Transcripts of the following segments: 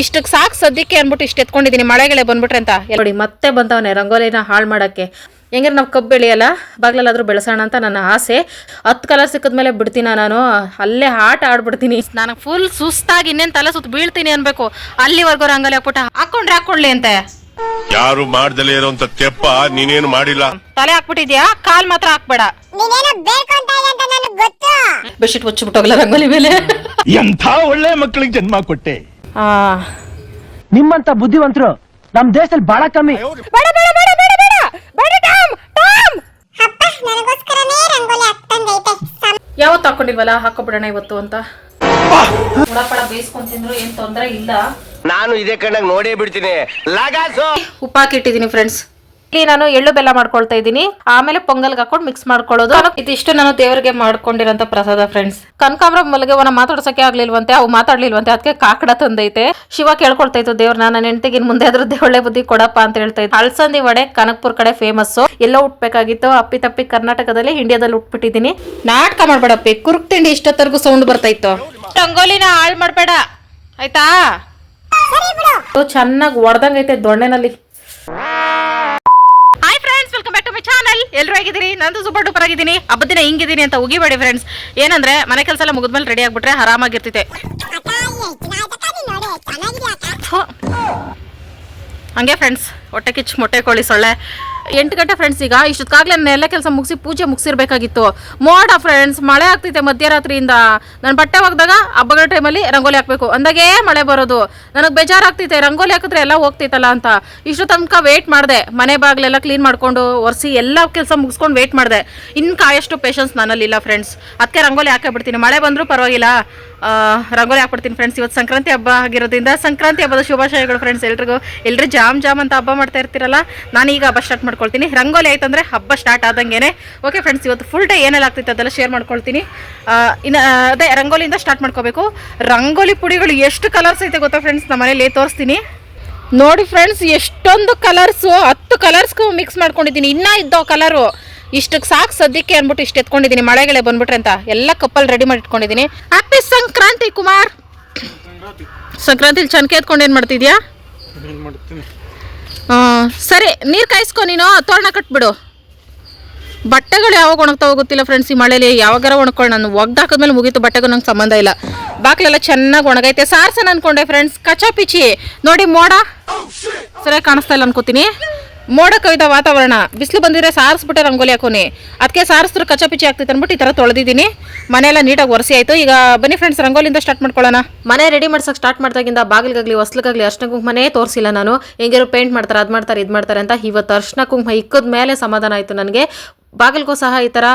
ಇಷ್ಟಕ್ಕೆ ಸಾಕು ಸದ್ಯಕ್ಕೆ ಅನ್ಬಿಟ್ಟು ಇಷ್ಟು ಎತ್ಕೊಂಡಿದ್ದೀನಿ ಮಳೆಗಳೇ ಬಂದ್ಬಿಟ್ರೆ ಅಂತ ಎಲ್ಲ ನೋಡಿ ಮತ್ತೆ ಬಂದವನೆ ರಂಗೋಲಿನ ಹಾಳು ಮಾಡೋಕ್ಕೆ. ಹೆಂಗಾರೆ ನಾವು ಕಬ್ಬು ಬೆಳೆಯಲ್ಲ? ಬಾಗ್ಲಲ್ಲಾದರೂ ಬೆಳೆಸೋಣ ಅಂತ ನನ್ನ ಆಸೆ. ಹತ್ತು ಕಲರ್ ಸಿಕ್ಕಿದ್ಮೇಲೆ ಬಿಡ್ತೀನ ನಾನು? ಅಲ್ಲೇ ಆಟ ಆಡ್ಬಿಡ್ತೀನಿ. ನನಗೆ ಫುಲ್ ಸುಸ್ತಾಗಿ ಇನ್ನೇನು ತಲೆ ಸುತ್ತ ಬೀಳ್ತೀನಿ ಅನ್ಬೇಕು. ಅಲ್ಲಿವರೆಗೂ ರಂಗೋಲಿ ಹಾಕ್ಬಿಟ್ಟು. ಹಾಕೊಂಡ್ರೆ ಹಾಕೊಳ್ಳಿ ಅಂತೆ. ಯಾರು ಮಾಡ್ದಲೇ ಇರೋಂತ ತೆಪ್ಪ ನೀನೇನು ಮಾಡಿಲ್ಲ. ತಲೆ ಹಾಕ್ಬಿಟ್ಟಿದ್ಯಾ? ಕಾಲ್ ಮಾತ್ರ ಹಾಕ್ಬೇಡ. ನೀನೇನೋ ಬೇಡ್ಕೊಂತ ಇದೆ ಅಂತ ನನಗೆ ಗೊತ್ತು. ಬೆಡ್ಶೀಟ್ ಮುಚ್ಚಿಬಿಟ್ಟೋಗಲ್ಲ ರಂಗೋಲಿ ಮೇಲೆ. ಎಂಥ ಒಳ್ಳೆ ಮಕ್ಕಳಿಗೆ ಜನ್ಮ ಕೊಟ್ಟೆ. ನಿಮ್ಮಂತ ಬುದ್ಧಿವಂತರು ನಮ್ ದೇಶದಲ್ಲಿ ಬಹಳ ಕಮ್ಮಿ. ಬೇಡ ಬೇಡ ಬೇಡ ಬೇಡ ಬೇಡ. ಬೇಡ ಟಾಮ್ ಟಾಮ್. ಅಪ್ಪ ನನಗೋಸ್ಕರನೇ ರಂಗೋಲಿ ಹಾಕ್ತಂದೈತೆ ಸಮ ಯಾವತ್ತು ಹಾಕೊಂಡಿಲ್ವಲ್ಲ ಹಾಕೋಬಿಡೋಣ ಇವತ್ತು ಅಂತ? ಉಡಪಡ ಬೇಯಿಸ್ಕೊಂಡ್ ತಿಂದ್ರು ಏನ್ ತೊಂದರೆ ಇಲ್ಲ. ನಾನು ಇದೇ ಕಣ್ಣಾಗ ನೋಡೇ ಬಿಡ್ತೀನಿ. ಲಗಾಸು. ಉಪ್ಪು ಹಾಕಿಟ್ಟಿದ್ದೀನಿ ಫ್ರೆಂಡ್ಸ್ ಇಲ್ಲಿ ನಾನು ಎಳ್ಳು ಬೆಲ್ಲ ಮಾಡ್ಕೊಳ್ತಾ ಇದ್ದೀನಿ. ಆಮೇಲೆ ಪೊಂಗಲ್ಗೆ ಹಾಕೊಂಡು ಮಿಕ್ಸ್ ಮಾಡ್ಕೊಳ್ಳೋದು. ಇದಿಷ್ಟು ನಾನು ದೇವರಿಗೆ ಮಾಡ್ಕೊಂಡಿರೋಂಥ ಪ್ರಸಾದ ಫ್ರೆಂಡ್ಸ್ ಕನಕಾಂಬ್ರ ಮಲಗವನ ಮಾತಾಡ್ಸೋಕೆ ಆಗ್ಲಿಲ್ವಂತೆ ಅವು ಮಾತಾಡ್ಲಿಲ್ವಂತೆ ಅದಕ್ಕೆ ಕಾಕಡ ತಂದೈತೆ. ಶಿವ ಕೇಳ್ಕೊಳ್ತಾ ಇತ್ತು ದೇವ್ರ ನನ್ನ ಹೆಂಡತಿಗೆ ಮುಂದೆ ಅದ್ರ ಒಳ್ಳೆ ಬುದ್ಧಿ ಕೊಡಪ್ಪ ಅಂತ ಹೇಳ್ತಾ ಇತ್ತು ಅಳ್ಸಂದಿ ವಡೆ ಕನಕ್ಪುರ್ ಕಡೆ ಫೇಮಸ್ ಎಲ್ಲೋ ಉಟ್ಬೇಕಾಗಿತ್ತು ಅಪ್ಪಿ ತಪ್ಪಿ ಕರ್ನಾಟಕದಲ್ಲಿ ಇಂಡಿಯಾದಲ್ಲಿ ಹುಟ್ಬಿಟ್ಟಿದ್ದೀನಿ. ನಾಟಕ ಮಾಡ್ಬೇಡಪ್ಪಿ ಕುರುಕ್ ತಿಂಡಿ ಇಷ್ಟೊತ್ತರ್ಗು ಸೌಂಡ್ ಬರ್ತಾ ಇತ್ತು. ರಂಗೋಲಿನ ಹಾಳು ಮಾಡ್ಬೇಡ. ಆಯ್ತಾ? ಚೆನ್ನಾಗಿ ಒಡ್ದಂಗೈತೆ ದೊಣ್ಣೆನಲ್ಲಿ hi friends welcome back to my channel ಎಲ್ಲರೂ ಆಗಿದ್ದೀನಿ ನಂದು ಸೂಪರ್ ಡೂಪರ್ ಆಗಿದ್ದೀನಿ. ಹಬ್ಬದ ದಿನ ಹಿಂಗಿದ್ದೀನಿ ಅಂತ ಉಗಿಬೇಡಿ ಫ್ರೆಂಡ್ಸ್ ಏನಂದ್ರೆ, ಮನೆ ಕೆಲಸ ಎಲ್ಲ ಮುಗಿದ್ಮೇಲೆ ರೆಡಿ ಆಗ್ಬಿಟ್ರೆ ಆರಾಮಾಗಿರ್ತೈತೆ. ಹಂಗೆ ಫ್ರೆಂಡ್ಸ್ ಹೊಟ್ಟೆ ಕಿಚ್ಚು ಮೊಟ್ಟೆ ಕೋಳಿ ಸೊಳ್ಳೆ. ಎಂಟು ಗಂಟೆ ಫ್ರೆಂಡ್ಸ್ ಈಗ ಇಷ್ಟೊತ್ತಾಗಲೇ ನಾನು ಎಲ್ಲ ಕೆಲಸ ಮುಗಿಸಿ ಪೂಜೆ ಮುಗಿಸಿರ್ಬೇಕಾಗಿತ್ತು. ಮೋಡ ಫ್ರೆಂಡ್ಸ್ ಮಳೆ ಆಗ್ತೈತೆ ಮಧ್ಯರಾತ್ರಿಯಿಂದ. ನಾನು ಬಟ್ಟೆ ಒಗೆದಾಗ ಹಬ್ಬಗಳ ಟೈಮಲ್ಲಿ ರಂಗೋಲಿ ಹಾಕಬೇಕು. ಅಂದಾಗೇ ಮಳೆ ಬರೋದು. ನನಗೆ ಬೇಜಾರಾಗ್ತೈತೆ ರಂಗೋಲಿ ಹಾಕಿದ್ರೆ ಎಲ್ಲ ಹೋಗ್ತೈತಲ್ಲ ಅಂತ. ಇಷ್ಟು ತನಕ ವೇಟ್ ಮಾಡಿದೆ. ಮನೆ ಬಾಗಿಲೆಲ್ಲ ಕ್ಲೀನ್ ಮಾಡಿಕೊಂಡು ಒರೆಸಿ ಎಲ್ಲ ಕೆಲಸ ಮುಗಿಸ್ಕೊಂಡು ವೇಟ್ ಮಾಡಿದೆ. ಇನ್ನು ಕಾಯಷ್ಟು ಪೇಷನ್ಸ್ ನನ್ನಲ್ಲಿಲ್ಲ ಫ್ರೆಂಡ್ಸ್ ಅದಕ್ಕೆ ರಂಗೋಲಿ ಹಾಕೇ ಬಿಡ್ತೀನಿ ಮಳೆ ಬಂದರೂ ಪರವಾಗಿಲ್ಲ. ರಂಗೋಲಿ ಹಾಕ್ಬಿಡ್ತೀನಿ ಫ್ರೆಂಡ್ಸ್ ಇವತ್ತು ಸಂಕ್ರಾಂತಿ ಹಬ್ಬ ಆಗಿರೋದ್ರಿಂದ ಸಂಕ್ರಾಂತಿ ಹಬ್ಬದ ಶುಭಾಶಯಗಳು ಫ್ರೆಂಡ್ಸ್ ಎಲ್ರಿಗೂ. ಎಲ್ಲರೂ ಜಾಮ್ ಜಾಮ್ ಅಂತ ಹಬ್ಬ ಮಾಡ್ತಾ ಇರ್ತೀರಲ್ಲ ನಾನು ಈಗ ಹಬ್ಬ ಸ್ಟಾರ್ಟ್ ಮಾಡ್ಕೊಳ್ತೀನಿ. ರಂಗೋಲಿ ಆಯ್ತಂದ್ರೆ ಹಬ್ಬ ಸ್ಟಾರ್ಟ್ ಆದಂಗೆ ಓಕೆ ಫ್ರೆಂಡ್ಸ್ ಇವತ್ತು ಫುಲ್ ಡೇ ಏನೆಲ್ಲ ಆಗ್ತೈತೆ ಅದೆಲ್ಲ ಶೇರ್ ಮಾಡ್ಕೊಳ್ತೀನಿ. ಇನ್ನು ಅದೇ ರಂಗೋಲಿಯಿಂದ ಸ್ಟಾರ್ಟ್ ಮಾಡ್ಕೋಬೇಕು. ರಂಗೋಲಿ ಪುಡಿಗಳು ಎಷ್ಟು ಕಲರ್ಸ್ ಐತೆ ಗೊತ್ತಾ ಫ್ರೆಂಡ್ಸ್ ನಮ್ಮ ಮನೇಲಿ ತೋರಿಸ್ತೀನಿ. ನೋಡಿ ಫ್ರೆಂಡ್ಸ್ ಎಷ್ಟೊಂದು ಕಲರ್ಸು ಹತ್ತು ಕಲರ್ಸ್ಗೂ ಮಿಕ್ಸ್ ಮಾಡ್ಕೊಂಡಿದ್ದೀನಿ. ಇನ್ನೂ ಇದ್ದೋ ಕಲರು ಇಷ್ಟಕ್ಕೆ ಸಾಕು ಸದ್ಯಕ್ಕೆ ಅಂದ್ಬಿಟ್ಟು ಇಷ್ಟು ಎತ್ಕೊಂಡಿದ್ದೀನಿ. ಮಳೆಗಳೇ ಬಂದ್ಬಿಟ್ರೆ ಅಂತ ಎಲ್ಲ ಕಪ್ಪಲ್ಲಿ ರೆಡಿ ಮಾಡಿ ಇಟ್ಕೊಂಡಿದ್ದೀನಿ. ಹ್ಯಾಪಿ ಸಂಕ್ರಾಂತಿ ಕುಮಾರ್. ಸಂಕ್ರಾಂತಿಲಿ ಚನ್ಕೆ ಎತ್ಕೊಂಡು ಏನು ಮಾಡ್ತಿದ್ಯಾ? ಸರಿ, ನೀರು ಕಾಯಿಸ್ಕೊ ನೀನು ತೋರಣ ಕಟ್ಬಿಡು. ಬಟ್ಟೆಗಳು ಯಾವಾಗ ಒಣಗ್ತಾವ ಗೊತ್ತಿಲ್ಲ ಫ್ರೆಂಡ್ಸ್ ಈ ಮಳೇಲಿ, ಯಾವಾಗಾರ ಒಣಕೊಂಡು ನಾನು. ಒಗ್ದು ಹಾಕಿದ್ಮೇಲೆ ಮುಗೀತು ಬಟ್ಟೆಗೂ ನಂಗೆ ಸಂಬಂಧ ಇಲ್ಲ. ಬಾಕ್ಲೆಲ್ಲ ಚೆನ್ನಾಗಿ ಒಣಗೈತೆ. ಸಾರ್ಸನ್ ಅನ್ಕೊಂಡೆ ಫ್ರೆಂಡ್ಸ್ ಕಚಾಪಿಚಿ ನೋಡಿ ಮೋಡ. ಸರಿಯಾಗಿ ಕಾಣಿಸ್ತಾ ಇಲ್ಲ ಅನ್ಕೋತೀನಿ. ಮೋಡ ಕವಿದ ವಾತಾವರಣ. ಬಿಸಿಲು ಬಂದಿದ್ರೆ ಸಾರಿಸ್ಬಿಟ್ಟೆ ರಂಗೋಲಿ ಹಾಕೋನಿ. ಅದಕ್ಕೆ ಸಾರಿಸಿದ್ರೆ ಕಚಾ ಪಿಚಿ ಆಗ್ತೈತೆ ಅಂದ್ಬಿಟ್ಟು ಈ ಥರ ತೊಳೆದಿದ್ದೀನಿ. ಮನೆಯೆಲ್ಲ ನೀಟಾಗಿ ಒರೆಸಿ ಆಯಿತು ಈಗ ಬನ್ನಿ ಫ್ರೆಂಡ್ಸ್ ರಂಗೋಲಿಂದ ಸ್ಟಾರ್ಟ್ ಮಾಡ್ಕೊಳ್ಳೋಣ. ಮನೆ ರೆಡಿ ಮಾಡ್ಸಕ್ಕೆ ಸ್ಟಾರ್ಟ್ ಮಾಡ್ದಾಗಿಂದ ಬಾಗಿಲಿಗಾಗಲಿ, ಹೊಸ್ಲಿಗಾಗಲಿ ಅರ್ಶನ ಕುಂಕುಮನೇ ತೋರಿಸಿಲ್ಲ ನಾನು. ಹೆಂಗಿರೋ ಪೇಂಟ್ ಮಾಡ್ತಾರೆ, ಅದು ಮಾಡ್ತಾರೆ, ಇದು ಮಾಡ್ತಾರೆ ಅಂತ ಇವತ್ತು ಅರ್ಶನ ಕುಂಕುಮ ಇಕ್ಕದ ಮೇಲೆ ಸಮಾಧಾನ ಆಯಿತು ನನಗೆ. ಬಾಗಿಲಿಗೂ ಸಹ ಈ ಥರ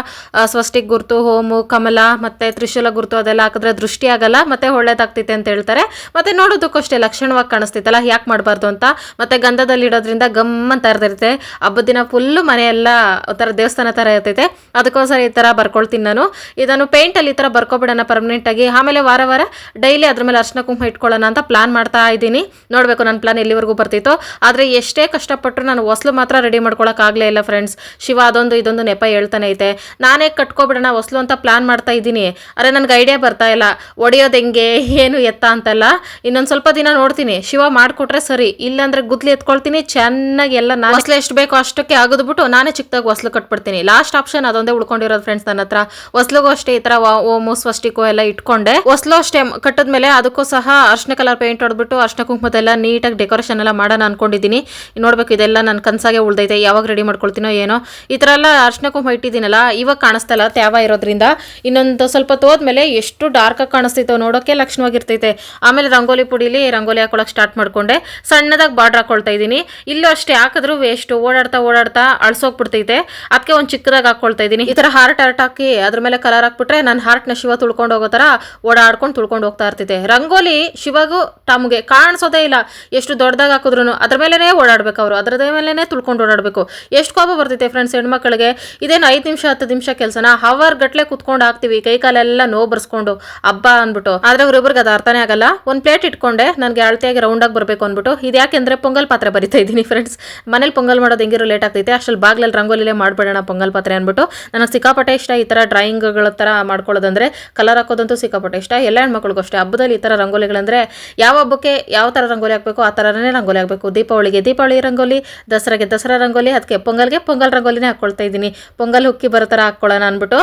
ಸ್ವಸ್ಟಿಕ್ ಗುರುತು, ಹೋಮು, ಕಮಲ ಮತ್ತು ತ್ರಿಶೂಲ ಗುರುತು ಅದೆಲ್ಲ ಹಾಕಿದ್ರೆ ದೃಷ್ಟಿ ಆಗಲ್ಲ, ಮತ್ತು ಒಳ್ಳೇದಾಗ್ತೈತೆ ಅಂತ ಹೇಳ್ತಾರೆ. ಮತ್ತು ನೋಡೋದಕ್ಕೂ ಅಷ್ಟೇ ಲಕ್ಷಣವಾಗಿ ಕಾಣಿಸ್ತೈತಲ್ಲ ಯಾಕೆ ಮಾಡಬಾರ್ದು ಅಂತ? ಮತ್ತು ಗಂಧದಲ್ಲಿ ಇಡೋದ್ರಿಂದ ಗಮ್ ಅಂತ ಇರ್ತೈತೆ ಹಬ್ಬದ ದಿನ ಫುಲ್ಲು ಮನೆಯೆಲ್ಲ ಒಂಥರ ದೇವಸ್ಥಾನ ಥರ ಇರ್ತೈತೆ. ಅದಕ್ಕೋಸ್ಕರ ಈ ಥರ ಬರ್ಕೊಳ್ತೀನಿ ನಾನು. ಇದನ್ನು ಪೇಂಟಲ್ಲಿ ಈ ಥರ ಬರ್ಕೊಬಿಡೋಣ ಪರ್ಮನೆಂಟಾಗಿ ಆಮೇಲೆ ವಾರ ವಾರ ಡೈಲಿ ಅದ್ರ ಮೇಲೆ ಅರ್ಶನ ಕುಂಕುಮ ಇಟ್ಕೊಳ್ಳೋಣ ಅಂತ ಪ್ಲಾನ್ ಮಾಡ್ತಾ ಇದ್ದೀನಿ. ನೋಡಬೇಕು ನನ್ನ ಪ್ಲಾನ್ ಎಲ್ಲಿವರೆಗೂ ಬರ್ತಿತ್ತು. ಆದರೆ ಎಷ್ಟೇ ಕಷ್ಟಪಟ್ಟರು ನಾನು ಹೊಸ್ಲು ಮಾತ್ರ ರೆಡಿ ಮಾಡ್ಕೊಳಕ್ಕಾಗಲೇ ಇಲ್ಲ ಫ್ರೆಂಡ್ಸ್ ಶಿವ ಅದೊಂದು, ಇದೊಂದು ನೆಪ ಹೇಳ್ತಾನೆ ಐತೆ. ನಾನೇ ಕಟ್ಕೊಬಿಡೋಣ, ಹೊಸ್ಲು ಅಂತ ಪ್ಲಾನ್ ಮಾಡ್ತಾ ಇದ್ದೀನಿ. ಅರೆ, ನನಗೆ ಐಡಿಯಾ ಬರ್ತಾ ಇಲ್ಲ. ಒಡೆಯೋದು ಹೆಂಗೆ? ಏನು ಎತ್ತ ಅಂತಲ್ಲ? ಇನ್ನೊಂದು ಸ್ವಲ್ಪ ದಿನ ನೋಡ್ತೀನಿ. ಶಿವ ಮಾಡಿಕೊಟ್ರೆ ಸರಿ. ಇಲ್ಲಾಂದ್ರೆ ಗುದ್ಲಿ ಎತ್ಕೊಳ್ತೀನಿ. ಚೆನ್ನಾಗಿ ಎಲ್ಲ ನಾನು ಹೊಸ್ಲು ಎಷ್ಟು ಬೇಕೋ ಅಷ್ಟಕ್ಕೆ ಅಗದ್ಬಿಟ್ಟು ನಾನೇ ಚಿಕ್ಕದಾಗಿ ಹೊಸ್ಲು ಕಟ್ಬಿಡ್ತೀನಿ. ಲಾಸ್ಟ್ ಆಪ್ಷನ್ ಅದೊಂದೇ ಉಳ್ಕೊಂಡಿರೋದು ಫ್ರೆಂಡ್ಸ್ ನನ್ನ ಹತ್ರ. ಹೊಸ್ಲಿಗೂ ಅಷ್ಟೇ ಈ ಓಮೋ ಓಮು ಸ್ವಸ್ಟಿಕು ಎಲ್ಲ ಇಟ್ಕೊಂಡೆ. ಹೊಸ್ಲು ಅಷ್ಟೇ ಕಟ್ಟಿದ್ಮೇಲೆ ಅದಕ್ಕೂ ಸಹ ಅರ್ಶನ ಕಲರ್ ಪೇಂಟ್ ಹೊಡೆದ್ಬಿಟ್ಟು ಅರ್ಶನ ಕುಂಕುಮದೆಲ್ಲ ನೀಟಾಗಿ ಡೆಕೋರೇಷನ್ ಎಲ್ಲ ಮಾಡೋಣ ಅನ್ಕೊಂಡಿದ್ದೀನಿ. ನೋಡ್ಬೇಕು, ಇದೆಲ್ಲ ನನ್ನ ಕನಸಾಗೆ ಉಳ್ದೈತೆ. ಯಾವಾಗ ರೆಡಿ ಮಾಡ್ಕೊಳ್ತೀನೋ ಏನೋ. ಈ ಥರ ಎಲ್ಲ ಅರ್ಶನ ಕುಂಕುಮ ಇಟ್ಟಿದ್ದೀನಲ್ಲ ಇವಾಗ ಕಾಣಿಸ್ತಲ್ಲ ತ್ಯಾವ ಇರೋದ್ರಿಂದ. ಇನ್ನೊಂದು ಸ್ವಲ್ಪ ತೋದ್ಮೇಲೆ ಎಷ್ಟು ಡಾರ್ಕಾಗಿ ಕಾಣಿಸ್ತೈತೋ ನೋಡೋಕೆ ಲಕ್ಷಣವಾಗಿರ್ತೈತೆ. ಆಮೇಲೆ ರಂಗೋಲಿ ಪುಡಿಲಿ ರಂಗೋಲಿ ಹಾಕೊಳಕ್ಕೆ ಸ್ಟಾರ್ಟ್ ಮಾಡಿಕೊಂಡೆ. ಸಣ್ಣದಾಗಿ ಬಾರ್ಡ್ರ್ ಹಾಕೊಳ್ತಾ ಇದ್ದೀನಿ. ಇಲ್ಲೂ ಅಷ್ಟೇ ಹಾಕಿದ್ರು ವೇಸ್ಟ್ ಓಡಾಡ್ತಾ ಓಡಾಡ್ತಾ ಅಳ್ಸೋಗ್ಬಿಡ್ತೈತೆ. ಅದಕ್ಕೆ ಒಂದು ಚಿಕ್ಕದಾಗಿ ಹಾಕೊಳ್ತಾ ಇದ್ದೀನಿ. ಈ ಥರ ಹಾರ್ಟ್ ಹಾರ್ಟ್ ಹಾಕಿ ಅದ್ರ ಮೇಲೆ ಕಲರ್ ಹಾಕ್ಬಿಟ್ರೆ ನನ್ನ ಹಾರ್ಟ್ನ ಶಿವ ತುಳ್ಕೊಂಡು ಹೋಗೋ ಥರ ಓಡಾಡ್ಕೊಂಡು ತುಳ್ಕೊಂಡು ಹೋಗ್ತಾ ಇರ್ತೈತೆ ರಂಗೋಲಿ ಶಿವಗೂ ತಮಗೆ ಕಾಣಿಸೋದೇ ಇಲ್ಲ. ಎಷ್ಟು ದೊಡ್ಡದಾಗಿ ಹಾಕಿದ್ರು ಅದ್ರ ಮೇಲೇ ಓಡಾಡ್ಬೇಕು ಅವರು. ಅದ್ರದೇ ಮೇಲೇ ತುಳ್ಕೊಂಡು ಓಡಾಡಬೇಕು. ಎಷ್ಟು ಕೋಪ ಬರ್ತೈತೆ ಫ್ರೆಂಡ್ಸ್ ಹೆಣ್ಮಕ್ಳಿಗೆ? ಇದೇನು ಐದು ನಿಮಿಷ, ಹತ್ತು ನಿಮಿಷ ಕೆಲಸನ? ಹವರ್ ಗಟ್ಲೆ ಕುತ್ಕೊಂಡು ಹಾಕ್ತಿವಿ, ಕೈ ಕಾಲೆಲ್ಲ ನೋವು ಬರ್ಸ್ಕೊಂಡು. ಹಬ್ಬ ಅಂದ್ಬಿಟ್ಟು. ಆದ್ರೆ ಅವ್ರಿಬ್ರಿಗೆ ಅದು ಅರ್ಥನೇ ಆಗಲ್ಲ. ಒಂದು ಪ್ಲೇಟ್ ಇಟ್ಕೊಂಡೆ, ನನಗೆ ಅಳತೆಯಾಗಿ ರೌಂಡಾಗಿ ಬರಬೇಕು ಅಂದ್ಬಿಟ್ಟು. ಇದು ಯಾಕೆಂದ್ರೆ ಪೊಂಗಲ್ ಪಾತ್ರೆ ಬರಿತಾ ಇದ್ದೀನಿ ಫ್ರೆಂಡ್ಸ್ ಮನೇಲಿ ಪೊಂಗಲ್ ಮಾಡೋದು ಹೆಂಗಿರೋ ಲೇಟ್ ಆಗ್ತೈತೆ. ಅಷ್ಟ್ರಲ್ಲಿ ಬಾಗ್ಲಲ್ಲಿ ರಂಗೋಲಿಲೇ ಮಾಡ್ಬೇಡೋಣ ಪೊಂಗಲ್ ಪಾತ್ರೆ ಅಂದ್ಬಿಟ್ಟು. ನನಗೆ ಸಿಕ್ಕಾಪಟ್ಟೆ ಇಷ್ಟ ಈ ಥರ ಡ್ರಾಯಿಂಗ್ಗಳ ಥರ ಮಾಡ್ಕೊಳ್ಳೋದಂದ್ರೆ ಕಲರ್ ಹಾಕೋದಂತೂ ಸಿಕ್ಕಾಪಟ್ಟೆ ಇಷ್ಟ. ಎಲ್ಲ ಹೆಣ್ಮಕ್ಳಿಗೂ ಅಷ್ಟೇ. ಹಬ್ಬದಲ್ಲಿ ಈ ಥರ ರಂಗೋಲಿಗಳಂದ್ರೆ ಯಾವ ಹಬ್ಬಕ್ಕೆ ಯಾವ ಥರ ರಂಗೋಲಿ ಹಾಕಬೇಕು, ಆ ಥರನೇ ರಂಗೋಲಿ ಹಾಕಬೇಕು. ದೀಪಾವಳಿಗೆ ದೀಪಾವಳಿ ರಂಗೋಲಿ, ದಸರಾಗೆ ದಸರಾ ರಂಗೋಲಿ ಅದಕ್ಕೆ ಪೊಂಗಲ್ಗೆ ಪೊಂಗಲ್ ರಂಗೋಲಿನೇ ಹಾಕ್ಕೊಳ್ತಾ ಇದ್ದೀನಿ. ಪೊಂಗಲ್ ಹುಕ್ಕಿ ಬರೋ ಥರ ಹಾಕ್ಕೊಳ್ಳೋಣ ಅಂದ್ಬಿಟ್ಟು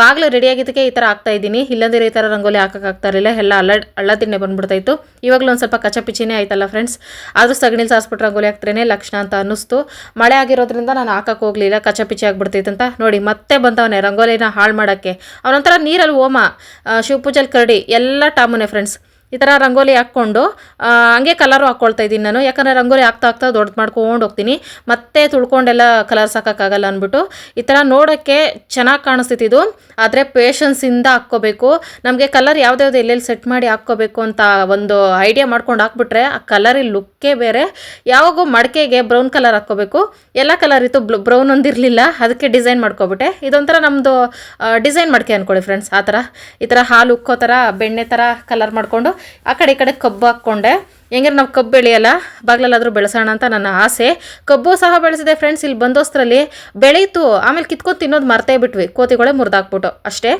ಬಾಗಿಲು ಬಾಗ್ಲು ರೆಡಿ ಆಗಿದ್ದಕ್ಕೆ ಈ ಥರ ಹಾಕ್ತಾ ಇದ್ದೀನಿ. ಇಲ್ಲದಿರೋ ಈ ಥರ ರಂಗೋಲಿ ಹಾಕೋಕ್ಕಾಗ್ತಾ ಇರಲಿಲ್ಲ. ಎಲ್ಲ ಅಲ್ಲ ಅಳ್ಳದಿನ್ನೇ ಬಂದ್ಬಿಡ್ತಾಯಿತ್ತು. ಇವಾಗಲೂ ಒಂದು ಸ್ವಲ್ಪ ಕಚಪಿಚಿನೇ ಆಯ್ತಲ್ಲ ಫ್ರೆಂಡ್ಸ್ ಆದರೂ ಸಗಣಿಲಿ ಸಾಸ್ಬಿಟ್ಟು ರಂಗೋಲಿ ಹಾಕ್ತಾರೇ ಲಕ್ಷಣ ಅಂತ ಅನ್ನಿಸ್ತು. ಮಳೆ ಆಗಿರೋದ್ರಿಂದ ನಾನು ಹಾಕಕ್ಕೆ ಹೋಗಲಿಲ್ಲ. ಕಚಪಿಚಿ ಅಂತ. ನೋಡಿ, ಮತ್ತೆ ಬಂದವನೇ ರಂಗೋಲಿನ ಹಾಳು ಮಾಡೋಕ್ಕೆ. ಅವನೊಂಥರ ನೀರಲ್ಲಿ ಓಮ ಶಿವಪೂಜೆಲಿ ಕರಡಿ. ಎಲ್ಲ ಟಾಮುನೆ ಫ್ರೆಂಡ್ಸ್ ಈ ಥರ ರಂಗೋಲಿ ಹಾಕ್ಕೊಂಡು ಹಂಗೆ ಕಲರು ಹಾಕ್ಕೊಳ್ತಾ ಇದ್ದೀನಿ ನಾನು. ಯಾಕಂದರೆ ರಂಗೋಲಿ ಹಾಕ್ತಾ ಹಾಕ್ತಾ ದೊಡ್ಡದು ಮಾಡ್ಕೊಂಡು ಹೋಗ್ತೀನಿ. ಮತ್ತೆ ತುಳ್ಕೊಂಡೆಲ್ಲ ಕಲರ್ಸ್ ಹಾಕೋಕ್ಕಾಗಲ್ಲ ಅಂದ್ಬಿಟ್ಟು. ಈ ಥರ ನೋಡೋಕ್ಕೆ ಚೆನ್ನಾಗಿ ಕಾಣಿಸ್ತಿದ್ದು ಆದರೆ ಪೇಷನ್ಸಿಂದ ಹಾಕ್ಕೋಬೇಕು. ನಮಗೆ ಕಲರ್ ಯಾವುದ್ಯಾವ್ದು ಎಲ್ಲೆಲ್ಲಿ ಸೆಟ್ ಮಾಡಿ ಹಾಕ್ಕೋಬೇಕು ಅಂತ ಒಂದು ಐಡಿಯಾ ಮಾಡ್ಕೊಂಡು ಹಾಕ್ಬಿಟ್ರೆ, ಆ ಕಲರಿ ಲುಕ್ಕೇ ಬೇರೆ. ಯಾವಾಗೂ ಮಡಕೆಗೆ ಬ್ರೌನ್ ಕಲರ್ ಹಾಕ್ಕೋಬೇಕು. ಎಲ್ಲ ಕಲರ್ ಇತ್ತು ಬ್ರೌನ್ ಒಂದಿರಲಿಲ್ಲ ಅದಕ್ಕೆ ಡಿಸೈನ್ ಮಾಡ್ಕೊಬಿಟ್ಟೆ. ಇದೊಂಥರ ನಮ್ಮದು ಡಿಸೈನ್ ಮಡಕೆ ಅಂದ್ಕೊಳ್ಳಿ ಫ್ರೆಂಡ್ಸ್ ಆ ಥರ ಈ ಥರ ಹಾಲು ಉಕ್ಕೋ ಥರ ಬೆಣ್ಣೆ ಥರ ಕಲರ್ ಮಾಡಿಕೊಂಡು ಆ ಕಡೆ ಈ ಕಡೆ ಕಬ್ಬು ಹಾಕ್ಕೊಂಡೆ. ಹೆಂಗಾರೆ ನಾವು ಕಬ್ಬು ಬೆಳೆಯಲ್ಲ, ಬಾಗ್ಲಲ್ಲಾದರೂ ಬೆಳೆಸೋಣ ಅಂತ ನನ್ನ ಆಸೆ. ಕಬ್ಬು ಸಹ ಬೆಳೆಸಿದೆ ಫ್ರೆಂಡ್ಸ್ ಇಲ್ಲಿ ಬಂದೋಸ್ತರಲ್ಲಿ ಬೆಳೀತು, ಆಮೇಲೆ ಕಿತ್ಕೊಂಡು ತಿನ್ನೋದು ಮರ್ತೇ ಬಿಟ್ವಿ, ಕೋತಿಗಳೇ ಮುರಿದಾಕ್ಬಿಟ್ಟು, ಅಷ್ಟೇ.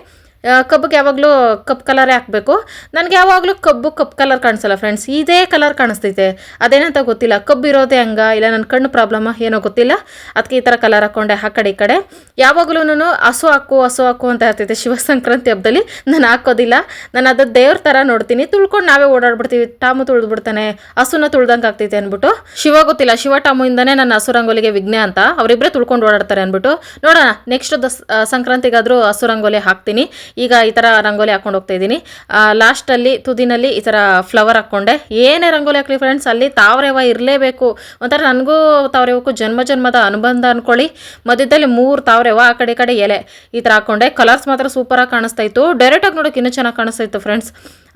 ಕಬ್ಬಿಗೆ ಯಾವಾಗಲೂ ಕಪ್ ಕಲರೇ ಹಾಕಬೇಕು. ನನಗೆ ಯಾವಾಗಲೂ ಕಬ್ಬು ಕಪ್ ಕಲರ್ ಕಾಣಿಸಲ್ಲ ಫ್ರೆಂಡ್ಸ್ ಇದೇ ಕಲರ್ ಕಾಣಿಸ್ತೈತೆ. ಅದೇನಂತ ಗೊತ್ತಿಲ್ಲ. ಕಬ್ಬು ಇರೋದೇ ಹಂಗ, ಇಲ್ಲ ನನ್ನ ಕಣ್ಣು ಪ್ರಾಬ್ಲಮ್ ಏನೋ ಗೊತ್ತಿಲ್ಲ. ಅದಕ್ಕೆ ಈ ಥರ ಕಲರ್ ಹಾಕ್ಕೊಂಡೆ ಆ ಕಡೆ ಈ ಕಡೆ. ಯಾವಾಗಲೂ ಹಸು ಹಾಕು ಹಸು ಹಾಕು ಅಂತ ಇರ್ತೈತೆ ಶಿವ ಸಂಕ್ರಾಂತಿ ಹಬ್ಬದಲ್ಲಿ ನಾನು ಹಾಕೋದಿಲ್ಲ. ನಾನು ಅದು ದೇವ್ರ ಥರ ನೋಡ್ತೀನಿ. ತುಳ್ಕೊಂಡು ನಾವೇ ಓಡಾಡ್ಬಿಡ್ತೀವಿ. ಟಾಮು ತುಳಿದ್ಬಿಡ್ತಾನೆ. ಹಸುನ ತುಳ್ದಂಗೆ ಆಗ್ತೈತೆ ಅಂದ್ಬಿಟ್ಟು ಶಿವ ಗೊತ್ತಿಲ್ಲ. ಶಿವ ಟಾಮುಯಿಂದನೇ ನನ್ನ ಹಸು ರಂಗೋಲಿಗೆ ವಿಘ್ನ ಅಂತ. ಅವರಿಬ್ಬರೇ ತುಳ್ಕೊಂಡು ಓಡಾಡ್ತಾರೆ ಅಂದ್ಬಿಟ್ಟು ನೋಡೋಣ ನೆಕ್ಸ್ಟ್ ದಸ್ ಸಂಕ್ರಾಂತಿಗಾದರೂ ಹಸು ರಂಗೋಲಿ ಹಾಕ್ತೀನಿ. ಈಗ ಈ ಥರ ರಂಗೋಲಿ ಹಾಕೊಂಡು ಹೋಗ್ತಾ ಇದ್ದೀನಿ. ಲಾಸ್ಟಲ್ಲಿ ತುದಿನಲ್ಲಿ ಈ ಥರ ಫ್ಲವರ್ ಹಾಕ್ಕೊಂಡೆ ಏನೇ ರಂಗೋಲಿ ಹಾಕ್ಲಿ ಫ್ರೆಂಡ್ಸ್ ಅಲ್ಲಿ ತಾವರೆವ ಇರಲೇಬೇಕು. ಒಂಥರ ನನಗೂ ತಾವರೆವಕ್ಕೂ ಜನ್ಮ ಜನ್ಮದ ಅನುಬಂಧ ಅಂದ್ಕೊಳ್ಳಿ ಮಧ್ಯದಲ್ಲಿ ಮೂರು ತಾವರೆವ, ಆ ಕಡೆ ಕಡೆ ಎಲೆ ಈ ಥರ ಹಾಕ್ಕೊಂಡೆ ಕಲರ್ಸ್ ಮಾತ್ರ ಸೂಪರಾಗಿ ಕಾಣಿಸ್ತಾ ಇತ್ತು. ಡೈರೆಕ್ಟಾಗಿ ನೋಡೋಕೆ ಇನ್ನೂ ಚೆನ್ನಾಗಿ ಕಾಣಿಸ್ತಾ ಇತ್ತು ಫ್ರೆಂಡ್ಸ್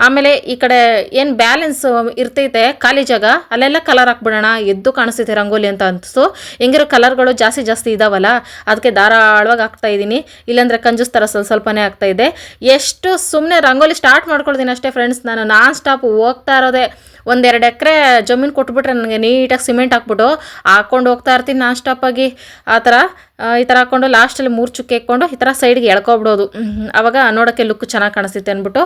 ಆಮೇಲೆ ಈ ಕಡೆ ಏನು ಬ್ಯಾಲೆನ್ಸ್ ಇರ್ತೈತೆ, ಖಾಲಿ ಜಾಗ, ಅಲ್ಲೆಲ್ಲ ಕಲರ್ ಹಾಕ್ಬಿಡೋಣ, ಎದ್ದು ಕಾಣಿಸ್ತೈತೆ ರಂಗೋಲಿ ಅಂತ ಅನಿಸ್ತು ಹೆಂಗಿರೋ ಕಲರ್ಗಳು ಜಾಸ್ತಿ ಜಾಸ್ತಿ ಇದಾವಲ್ಲ, ಅದಕ್ಕೆ ಧಾರಾಳವಾಗಿ ಹಾಕ್ತಾ ಇದ್ದೀನಿ. ಇಲ್ಲಾಂದರೆ ಕಂಜೂಸ್ ಥರ ಸ್ವಲ್ಪ ಸ್ವಲ್ಪನೇ ಆಗ್ತಾ ಇದೆ. ಎಷ್ಟು ಸುಮ್ಮನೆ ರಂಗೋಲಿ ಸ್ಟಾರ್ಟ್ ಮಾಡ್ಕೊಳ್ತೀನಿ ಅಷ್ಟೇ ಫ್ರೆಂಡ್ಸ್ ನಾನು ನಾನ್ ಸ್ಟಾಪ್ ಹೋಗ್ತಾ ಇರೋದೇ. ಒಂದೆರಡು ಎಕರೆ ಜಮೀನು ಕೊಟ್ಬಿಟ್ರೆ ನನಗೆ ನೀಟಾಗಿ ಸಿಮೆಂಟ್ ಹಾಕ್ಬಿಟ್ಟು ಹಾಕ್ಕೊಂಡು ಹೋಗ್ತಾ ಇರ್ತೀನಿ ನಾನ್ ಸ್ಟಾಪಾಗಿ ಆ ಥರ ಈ ಥರ ಹಾಕ್ಕೊಂಡು ಲಾಸ್ಟಲ್ಲಿ ಮೂರು ಚುಕ್ಕೆ ಹಾಕ್ಕೊಂಡು ಈ ಥರ ಸೈಡ್ಗೆ ಎಳ್ಕೊಬಿಡೋದು. ಅವಾಗ ನೋಡೋಕ್ಕೆ ಲುಕ್ ಚೆನ್ನಾಗಿ ಕಾಣಿಸುತ್ತೆ ಅಂದ್ಬಿಟ್ಟು.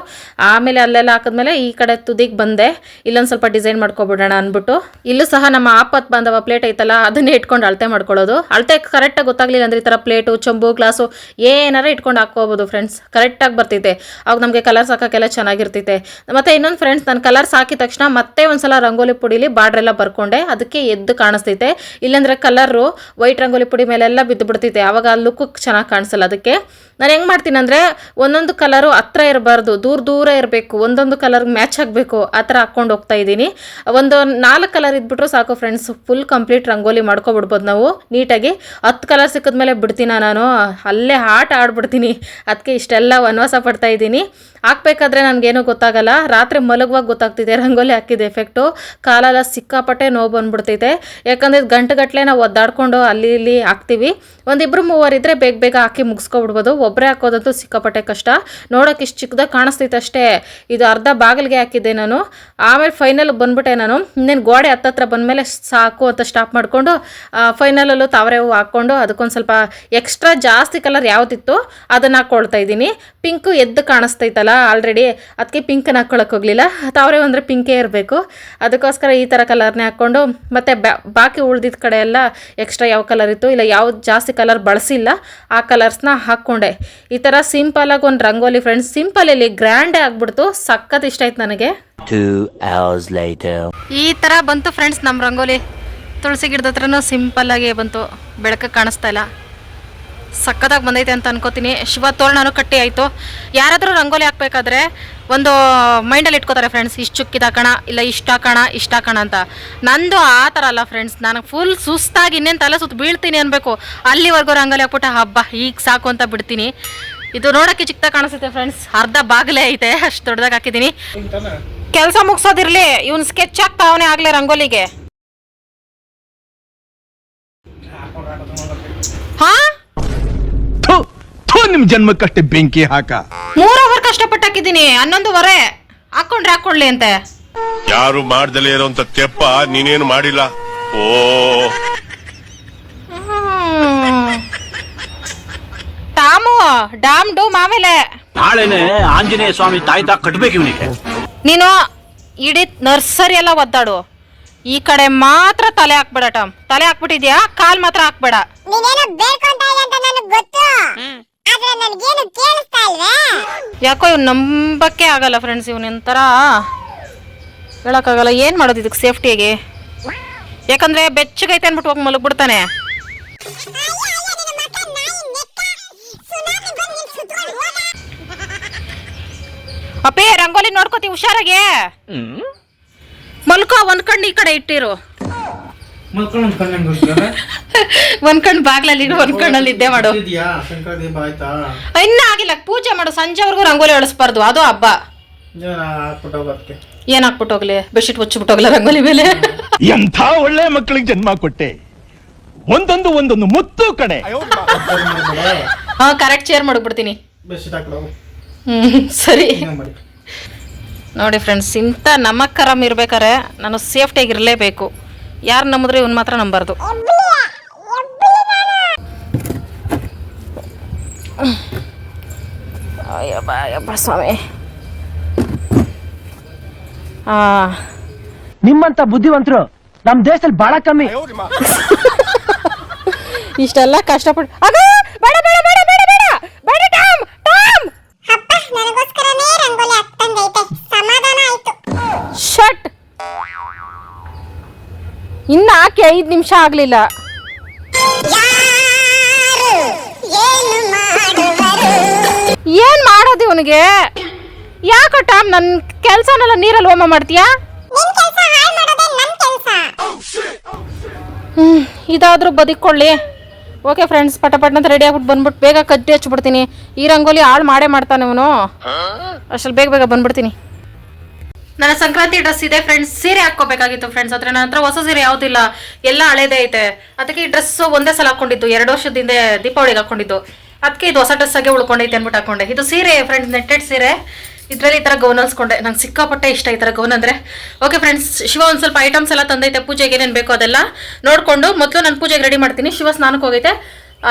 ಆಮೇಲೆ ಅಲ್ಲೆಲ್ಲ ಹಾಕಿದ್ಮೇಲೆ ಈ ಕಡೆ ತುದಿಗೆ ಬಂದೆ. ಇಲ್ಲೊಂದು ಸ್ವಲ್ಪ ಡಿಸೈನ್ ಮಾಡ್ಕೊಬಿಡೋಣ ಅಂದ್ಬಿಟ್ಟು. ಇಲ್ಲೂ ಸಹ ನಮ್ಮ ಆಪತ್ ಬಾಂಧವ ಪ್ಲೇಟ್ ಐತಲ್ಲ, ಅದನ್ನೇ ಇಟ್ಕೊಂಡು ಅಳತೆ ಮಾಡ್ಕೊಳ್ಳೋದು. ಅಳತೆ ಕರೆಕ್ಟಾಗಿ ಗೊತ್ತಾಗಲಿಲ್ಲ ಅಂದರೆ ಈ ಥರ ಪ್ಲೇಟು ಚೊಂಬು, ಗ್ಲಾಸು ಏನಾರ ಇಟ್ಕೊಂಡು ಹಾಕ್ಕೋಬೋದು ಫ್ರೆಂಡ್ಸ್ ಕರೆಕ್ಟಾಗಿ ಬರ್ತೈತೆ ಅವಾಗ ನಮಗೆ ಕಲರ್ಸ್ ಹಾಕೋಕ್ಕೆಲ್ಲ ಚೆನ್ನಾಗಿರ್ತೈತೆ ಮತ್ತು ಇನ್ನೊಂದು ಫ್ರೆಂಡ್ಸ್ ನಾನು ಕಲರ್ಸ್ ಹಾಕಿದ ತಕ್ಷಣ ಮತ್ತೆ ಒಂದ್ಸಲ ರಂಗೋಲಿ ಪುಡಿಲಿ ಬಾರ್ಡ್ರೆಲ್ಲ ಬರ್ಕೊಂಡೆ. ಅದಕ್ಕೆ ಎದ್ದು ಕಾಣಿಸ್ತೈತೆ ಇಲ್ಲಾಂದರೆ ಕಲರು ವೈಟ್ ರಂಗೋಲಿ ಪುಡಿ ಮೇಲೆಲ್ಲ ಬಿದ್ದು ಬಿಡ್ತೈತೆ ಆವಾಗ ಲುಕ್ ಚೆನ್ನಾಗಿ ಕಾಣಿಸಲ್ಲ. ಅದಕ್ಕೆ ನಾನು ಹೆಂಗೆ ಮಾಡ್ತೀನಿ ಅಂದರೆ ಒಂದೊಂದು ಕಲರು ಹತ್ರ ಇರಬಾರ್ದು, ದೂರ ದೂರ ಇರಬೇಕು, ಒಂದೊಂದು ಕಲರ್ಗೆ ಮ್ಯಾಚ್ ಆಗಬೇಕು, ಆ ಥರ ಹಾಕ್ಕೊಂಡು ಹೋಗ್ತಾ ಇದ್ದೀನಿ. ಒಂದು ನಾಲ್ಕು ಕಲರ್ ಇದ್ಬಿಟ್ರು ಸಾಕು ಫ್ರೆಂಡ್ಸ್ ಫುಲ್ ಕಂಪ್ಲೀಟ್ ರಂಗೋಲಿ ಮಾಡ್ಕೊಬಿಡ್ಬೋದು ನಾವು, ನೀಟಾಗಿ. ಹತ್ತು ಕಲರ್ ಸಿಕ್ಕಿದ್ಮೇಲೆ ಬಿಡ್ತೀನ ನಾನು? ಅಲ್ಲೇ ಆಟ ಆಡ್ಬಿಡ್ತೀನಿ. ಅದಕ್ಕೆ ಇಷ್ಟೆಲ್ಲ ವನವಾಸ ಪಡ್ತಾ ಇದ್ದೀನಿ. ಹಾಕ್ಬೇಕಾದ್ರೆ ನನಗೇನೂ ಗೊತ್ತಾಗಲ್ಲ. ರಾತ್ರಿ ಮಲಗುವಾಗ ಗೊತ್ತಾಗ್ತಿದೆ ರಂಗೋಲಿ ಹಾಕಿದ ಎಫೆಕ್ಟು ಕಾಲೆಲ್ಲ ಸಿಕ್ಕಾಪಟ್ಟೆ ನೋವು ಬಂದ್ಬಿಡ್ತೈತೆ ಯಾಕಂದರೆ ಗಂಟೆಗಟ್ಟಲೆ ನಾವು ಒದ್ದಾಡ್ಕೊಂಡು ಅಲ್ಲಿ ಇಲ್ಲಿ ಹಾಕ್ತೀವಿ. ಒಂದಿಬ್ರು ಮೂವರಿದ್ರೆ ಬೇಗ ಬೇಗ ಹಾಕಿ ಮುಗಿಸ್ಕೊಬಿಡ್ಬೋದು. ಒಬ್ಬರೇ ಹಾಕೋದಂತೂ ಸಿಕ್ಕಾಪಟ್ಟೆ ಕಷ್ಟ. ನೋಡೋಕೆ ಇಷ್ಟು ಚಿಕ್ಕದಾಗಿ ಕಾಣಿಸ್ತೈತೆ ಅಷ್ಟೇ. ಇದು ಅರ್ಧ ಬಾಗಿಲಿಗೆ ಹಾಕಿದ್ದೆ ನಾನು. ಆಮೇಲೆ ಫೈನಲ್ ಬಂದ್ಬಿಟ್ಟೆ ನಾನು. ಇನ್ನೇನು ಗೋಡೆ ಹತ್ತತ್ರ ಬಂದಮೇಲೆ ಸಾಕು ಅಂತ ಸ್ಟಾಪ್ ಮಾಡಿಕೊಂಡು ಫೈನಲಲ್ಲೂ ತಾವರೆ ಹೂವು ಹಾಕ್ಕೊಂಡು ಅದಕ್ಕೊಂದು ಸ್ವಲ್ಪ ಎಕ್ಸ್ಟ್ರಾ ಜಾಸ್ತಿ ಕಲರ್ ಯಾವುದಿತ್ತು ಅದನ್ನು ಹಾಕ್ಕೊಳ್ತಾ ಇದ್ದೀನಿ. ಪಿಂಕು ಎದ್ದು ಕಾಣಿಸ್ತೈತಲ್ಲ ಆಲ್ರೆಡಿ. ಅದಕ್ಕೆ ಪಿಂಕನ್ನು ಹಾಕ್ಕೊಳಕ್ಕೆ ಹೋಗಲಿಲ್ಲ. ತಾವರೆ ಅಂದರೆ ಪಿಂಕೇ ಇರಬೇಕು. ಅದಕ್ಕೋಸ್ಕರ ಈ ಥರ ಕಲರ್ನೇ ಹಾಕ್ಕೊಂಡು, ಮತ್ತು ಬಾಕಿ ಉಳ್ದಿದ್ದ ಕಡೆ ಎಲ್ಲ ಎಕ್ಸ್ಟ್ರಾ ಯಾವ ಕಲರ್ ಇತ್ತು, ಇಲ್ಲ ಯಾವ್ದು ಜಾಸ್ತಿ ಕಲರ್ ಬಳಸಿಲ್ಲ ಆ ಕಲರ್ಸ್ನ ಹಾಕ್ಕೊಂಡೆ. ಈ ಥರ ಸಿಂಪಲಾಗಿ ಒಂದು ರಂಗೋಲಿ ಫ್ರೆಂಡ್ಸ್ ಸಿಂಪಲ್ ಇಲ್ಲಿ ಗ್ರ್ಯಾಂಡೇ ಆಗ್ಬಿಡ್ತು. ಸಖತ್ ಇಷ್ಟ ಆಯ್ತು ನನಗೆ. ಈ ಥರ ಬಂತು ಫ್ರೆಂಡ್ಸ್ ನಮ್ಮ ರಂಗೋಲಿ. ತುಳಸಿ ಗಿಡದ ಹತ್ರನೂ ಸಿಂಪಲ್ ಆಗಿ ಬಂತು. ಬೆಳಕ ಕಾಣಿಸ್ತಾ ಇಲ್ಲ. ಸಕ್ಕತ್ತಾಗಿ ಬಂದೈತೆ ಅಂತ ಅನ್ಕೋತೀನಿ. ಶಿವ ತೋರಣನೂ ಕಟ್ಟಿ ಆಯಿತು. ಯಾರಾದರೂ ರಂಗೋಲಿ ಹಾಕ್ಬೇಕಾದ್ರೆ ಒಂದು ಮೈಂಡಲ್ಲಿ ಇಟ್ಕೋತಾರೆ ಫ್ರೆಂಡ್ಸ್ ಇಷ್ಟು ಚುಕ್ಕಿದ ಕಣ, ಇಲ್ಲ ಇಷ್ಟು ಕಣ ಇಷ್ಟು ಕಣ ಅಂತ. ನಂದು ಆ ಥರ ಅಲ್ಲ ಫ್ರೆಂಡ್ಸ್ ನನಗೆ ಫುಲ್ ಸುಸ್ತಾಗಿ ಇನ್ನೇನು ತಲೆ ಸುತ್ತ ಬೀಳ್ತೀನಿ ಅನ್ಬೇಕು. ಅಲ್ಲಿವರೆಗೂ ರಂಗೋಲಿ ಹಾಕ್ಬಿಟ್ಟು, ಹಬ್ಬ, ಈಗ ಸಾಕು ಅಂತ ಬಿಡ್ತೀನಿ. ಇದು ನೋಡೋಕ್ಕೆ ಚಿಕ್ಕದಾಗಿ ಕಾಣಿಸುತ್ತೆ ಫ್ರೆಂಡ್ಸ್ ಅರ್ಧ ಬಾಗಿಲೇ ಐತೆ, ಅಷ್ಟು ದೊಡ್ಡದಾಗಿ ಹಾಕಿದ್ದೀನಿ. ಕೆಲಸ ಮುಗಿಸೋದಿರಲಿ, ಇವ್ನು ಸ್ಕೆಚ್ ಆಗ್ತಾವನೆ ಆಗಲೇ ರಂಗೋಲಿಗೆ ಹಾ ನಿಮ್ ಜನ್ಮಕ್ಕಷ್ಟೇ ಬೆಂಕಿ ಹಾಕ. ಮೂರ್ ಅವರ್ ಕಷ್ಟಪಟ್ಟು ಹಾಕಿದ್ದೀನಿ ಹನ್ನೊಂದುವರೆ ಹಾಕೊಂಡ್ರೆ ಹಾಕೊಳ್ಳಿ ಅಂತೆ. ಯಾರು ಮಾಡ್ದಲೇ ಇರೋಂತ ತೆಪ್ಪ ನೀನೇನು ಮಾಡಿಲ್ಲ? ಓ. ಟಾಮು ಡಾಮ್ ಡೂಮ್ ಆಮೇಲೆ ನಾಳೆನೆ ಆಂಜನೇಯ ಸ್ವಾಮಿ ತಾಯ್ತಾ ಕಟ್ಬೇಕು ಇವನಿಗೆ. ನೀನು ಇಡೀ ನರ್ಸರಿ ಎಲ್ಲ ಒದ್ದಾಡು. ಈ ಕಡೆ ಮಾತ್ರ ತಲೆ ಹಾಕ್ಬೇಡ ಟಾಮ್. ತಲೆ ಹಾಕ್ಬಿಟ್ಟಿದ್ಯಾ? ಕಾಲ್ ಮಾತ್ರ ಹಾಕ್ಬೇಡ. ನೀನೇನೋ ಬೇಡ್ಕೊಂತ ಇದೆಯ ಅಂತ ನನಗ್ ಗೊತ್ತು ಆದ್ರೆ ನನ್ಗೇನು ಕೇಳಿಸ್ತಾ ಇಲ್ವೇ ಯಾಕೋ ಇವ್ನು ನಂಬಕ್ಕೆ ಆಗಲ್ಲ ಫ್ರೆಂಡ್ಸ್ ಇವನ್ ಒಂಥರ ಹೇಳಕ್ಕಾಗಲ್ಲ. ಏನು ಮಾಡೋದು ಇದಕ್ಕೆ ಸೇಫ್ಟಿಯಾಗಿ ಯಾಕಂದ್ರೆ ಬೆಚ್ಚಗೈತೆ ಅನ್ಬಿಟ್ಟು ಹೋಗಿ ಮಲಗ್ಬಿಡ್ತಾನೆ. ಅಪ್ಪೇ ರಂಗೋಲಿ ನೋಡ್ಕೋತಿ ಹುಷಾರಾಗೆ? ಮಲ್ಕೋ ಒಂದ್ ಕಣ್ಣು ಈ ಕಡೆ ಇಟ್ಟಿರು. ಒಂದ್ ಕಣ್ಣು ಬಾಗ್ಲಲ್ಲಿ ಒಂದ್ ಕಣ್ಣಲ್ಲಿ ಇದ್ದೆ ಮಾಡು. ಇನ್ನೂ ಆಗಿಲ್ಲ. ಪೂಜೆ ಮಾಡು. ಸಂಜೆವರೆಗೂ ರಂಗೋಲಿ ಎಳಿಸ್ಬಾರ್ದು ಅದು ಹಬ್ಬ. ಏನ್ ಹಾಕ್ಬಿಟ್ಟು ಹೋಗ್ಲಿ? ಬೆಡ್ಶೀಟ್ ಮುಚ್ಚಿಬಿಟ್ಟು ಹೋಗ್ಲ ರಂಗೋಲಿ ಮೇಲೆ. ಎಂಥ ಒಳ್ಳೆ ಮಕ್ಕಳಿಗೆ ಜನ್ಮ ಕೊಟ್ಟೆ? ಒಂದೊಂದು ಒಂದೊಂದು ಮುತ್ತು ಕಡೆ ಹಾ ಕರೆಕ್ಟ್ ಚೇರ್ ಮಾಡ್ಬಿಡ್ತೀನಿ. ಹ್ಮ್ ಸರಿ. ನೋಡಿ ಫ್ರೆಂಡ್ಸ್ ಇಂಥ ನಮಕ್ಕರಮ್ ಇರ್ಬೇಕಾರೆ ನಾನು ಸೇಫ್ಟಿಯಾಗಿ ಇರಲೇಬೇಕು ಯಾರು ನಂಬಿದ್ರೆ ಇವನ್ ಮಾತ್ರ ನಂಬಾರ್ದು. ಅಯ್ಯಬ್ಬ ಅಯ್ಯಬ್ಬ ಸ್ವಾಮಿ. ಆ. ನಿಮ್ಮಂತ ಬುದ್ಧಿವಂತರು ನಮ್ ದೇಶದಲ್ಲಿ ಬಹಳ ಕಮ್ಮಿ. ಇಷ್ಟೆಲ್ಲ ಕಷ್ಟಪಟ್ಟು ಆಗ ಇನ್ನ ಆಕೆ ಐದು ನಿಮಿಷ ಆಗ್ಲಿಲ್ಲ. ಯಾರು ಏನು ಮಾಡುವರು? ಏನ್ ಮಾಡೋದು ಇವನಿಗೆ? ಯಾಕ ಟಾಮ್ ನನ್ನ ಕೆಲ್ಸನೆಲ್ಲ ನೀರಲ್ಲಿ ಹೋಮ ಮಾಡ್ತೀಯಾ? ಇದಾದರೂ ಹ್ಮ್ ಇದಾದ್ರೂ ಬದುಕೊಳ್ಳಿ ಓಕೆ ಫ್ರೆಂಡ್ಸ್ ಪಟ ಪಟ್ನಂತ ರೆಡಿ ಆಗ್ಬಿಟ್ಟು ಬಂದ್ಬಿಟ್ಟು ಬೇಗ ಕಟ್ಟಿ ಹಚ್ಬಿಡ್ತೀನಿ ಈ ರಂಗೋಲಿ ಹಾಳು ಮಾಡೇ ಮಾಡ್ತಾನೆ ಅವನು ಅಷ್ಟ್ರಲ್ಲಿ ಬೇಗ ಬೇಗ ಬಂದ್ಬಿಡ್ತೀನಿ. ನನ್ನ ಸಂಕ್ರಾಂತಿ ಡ್ರೆಸ್ ಇದೆ ಫ್ರೆಂಡ್ಸ್ ಸೀರೆ ಹಾಕೋಬೇಕಾಗಿತ್ತು ಫ್ರೆಂಡ್ಸ್ ಹತ್ರ ನನ್ನ ಹತ್ರ ಹೊಸ ಸೀರೆ ಯಾವ್ದಿಲ್ಲ ಎಲ್ಲ ಹಳೇದೇ ಐತೆ. ಅದಕ್ಕೆ ಈ ಡ್ರೆಸ್ ಒಂದೇ ಸಲ ಹಾಕೊಂಡಿದ್ದು. ಎರಡು ವರ್ಷದಿಂದ ದೀಪಾವಳಿಗೆ ಹಾಕೊಂಡಿದ್ದು. ಅದಕ್ಕೆ ಇದು ಹೊಸ ಡ್ರೆಸ್ ಆಗಿ ಉಳ್ಕೊಂಡೈತೆ ಅಂದ್ಬಿಟ್ಟು ಹಾಕೊಂಡೆ. ಇದು ಸೀರೆ ಫ್ರೆಂಡ್ಸ್ ನೆಟ್ಟೆಡ್ ಸೀರೆ. ಇದರಲ್ಲಿ ಈ ಥರ ಗೌನ್ ಅನ್ಸ್ಕೊಂಡೆ ನಂಗೆ ಸಿಕ್ಕಾಪಟ್ಟೆ ಇಷ್ಟ ಈ ಥರ ಗೌನ್ ಅಂದರೆ. ಓಕೆ ಫ್ರೆಂಡ್ಸ್ ಶಿವ ಒಂದು ಸ್ವಲ್ಪ ಐಟಮ್ಸ್ ಎಲ್ಲ ತಂದೈತೆ. ಪೂಜೆಗೆ ಏನೇನು ಬೇಕೋ ಅದೆಲ್ಲ ನೋಡಿಕೊಂಡು ಮೊದಲು ನಾನು ಪೂಜೆಗೆ ರೆಡಿ ಮಾಡ್ತೀನಿ. ಶಿವ ಸ್ನಾನಕ್ಕೆ ಹೋಗೈತೆ.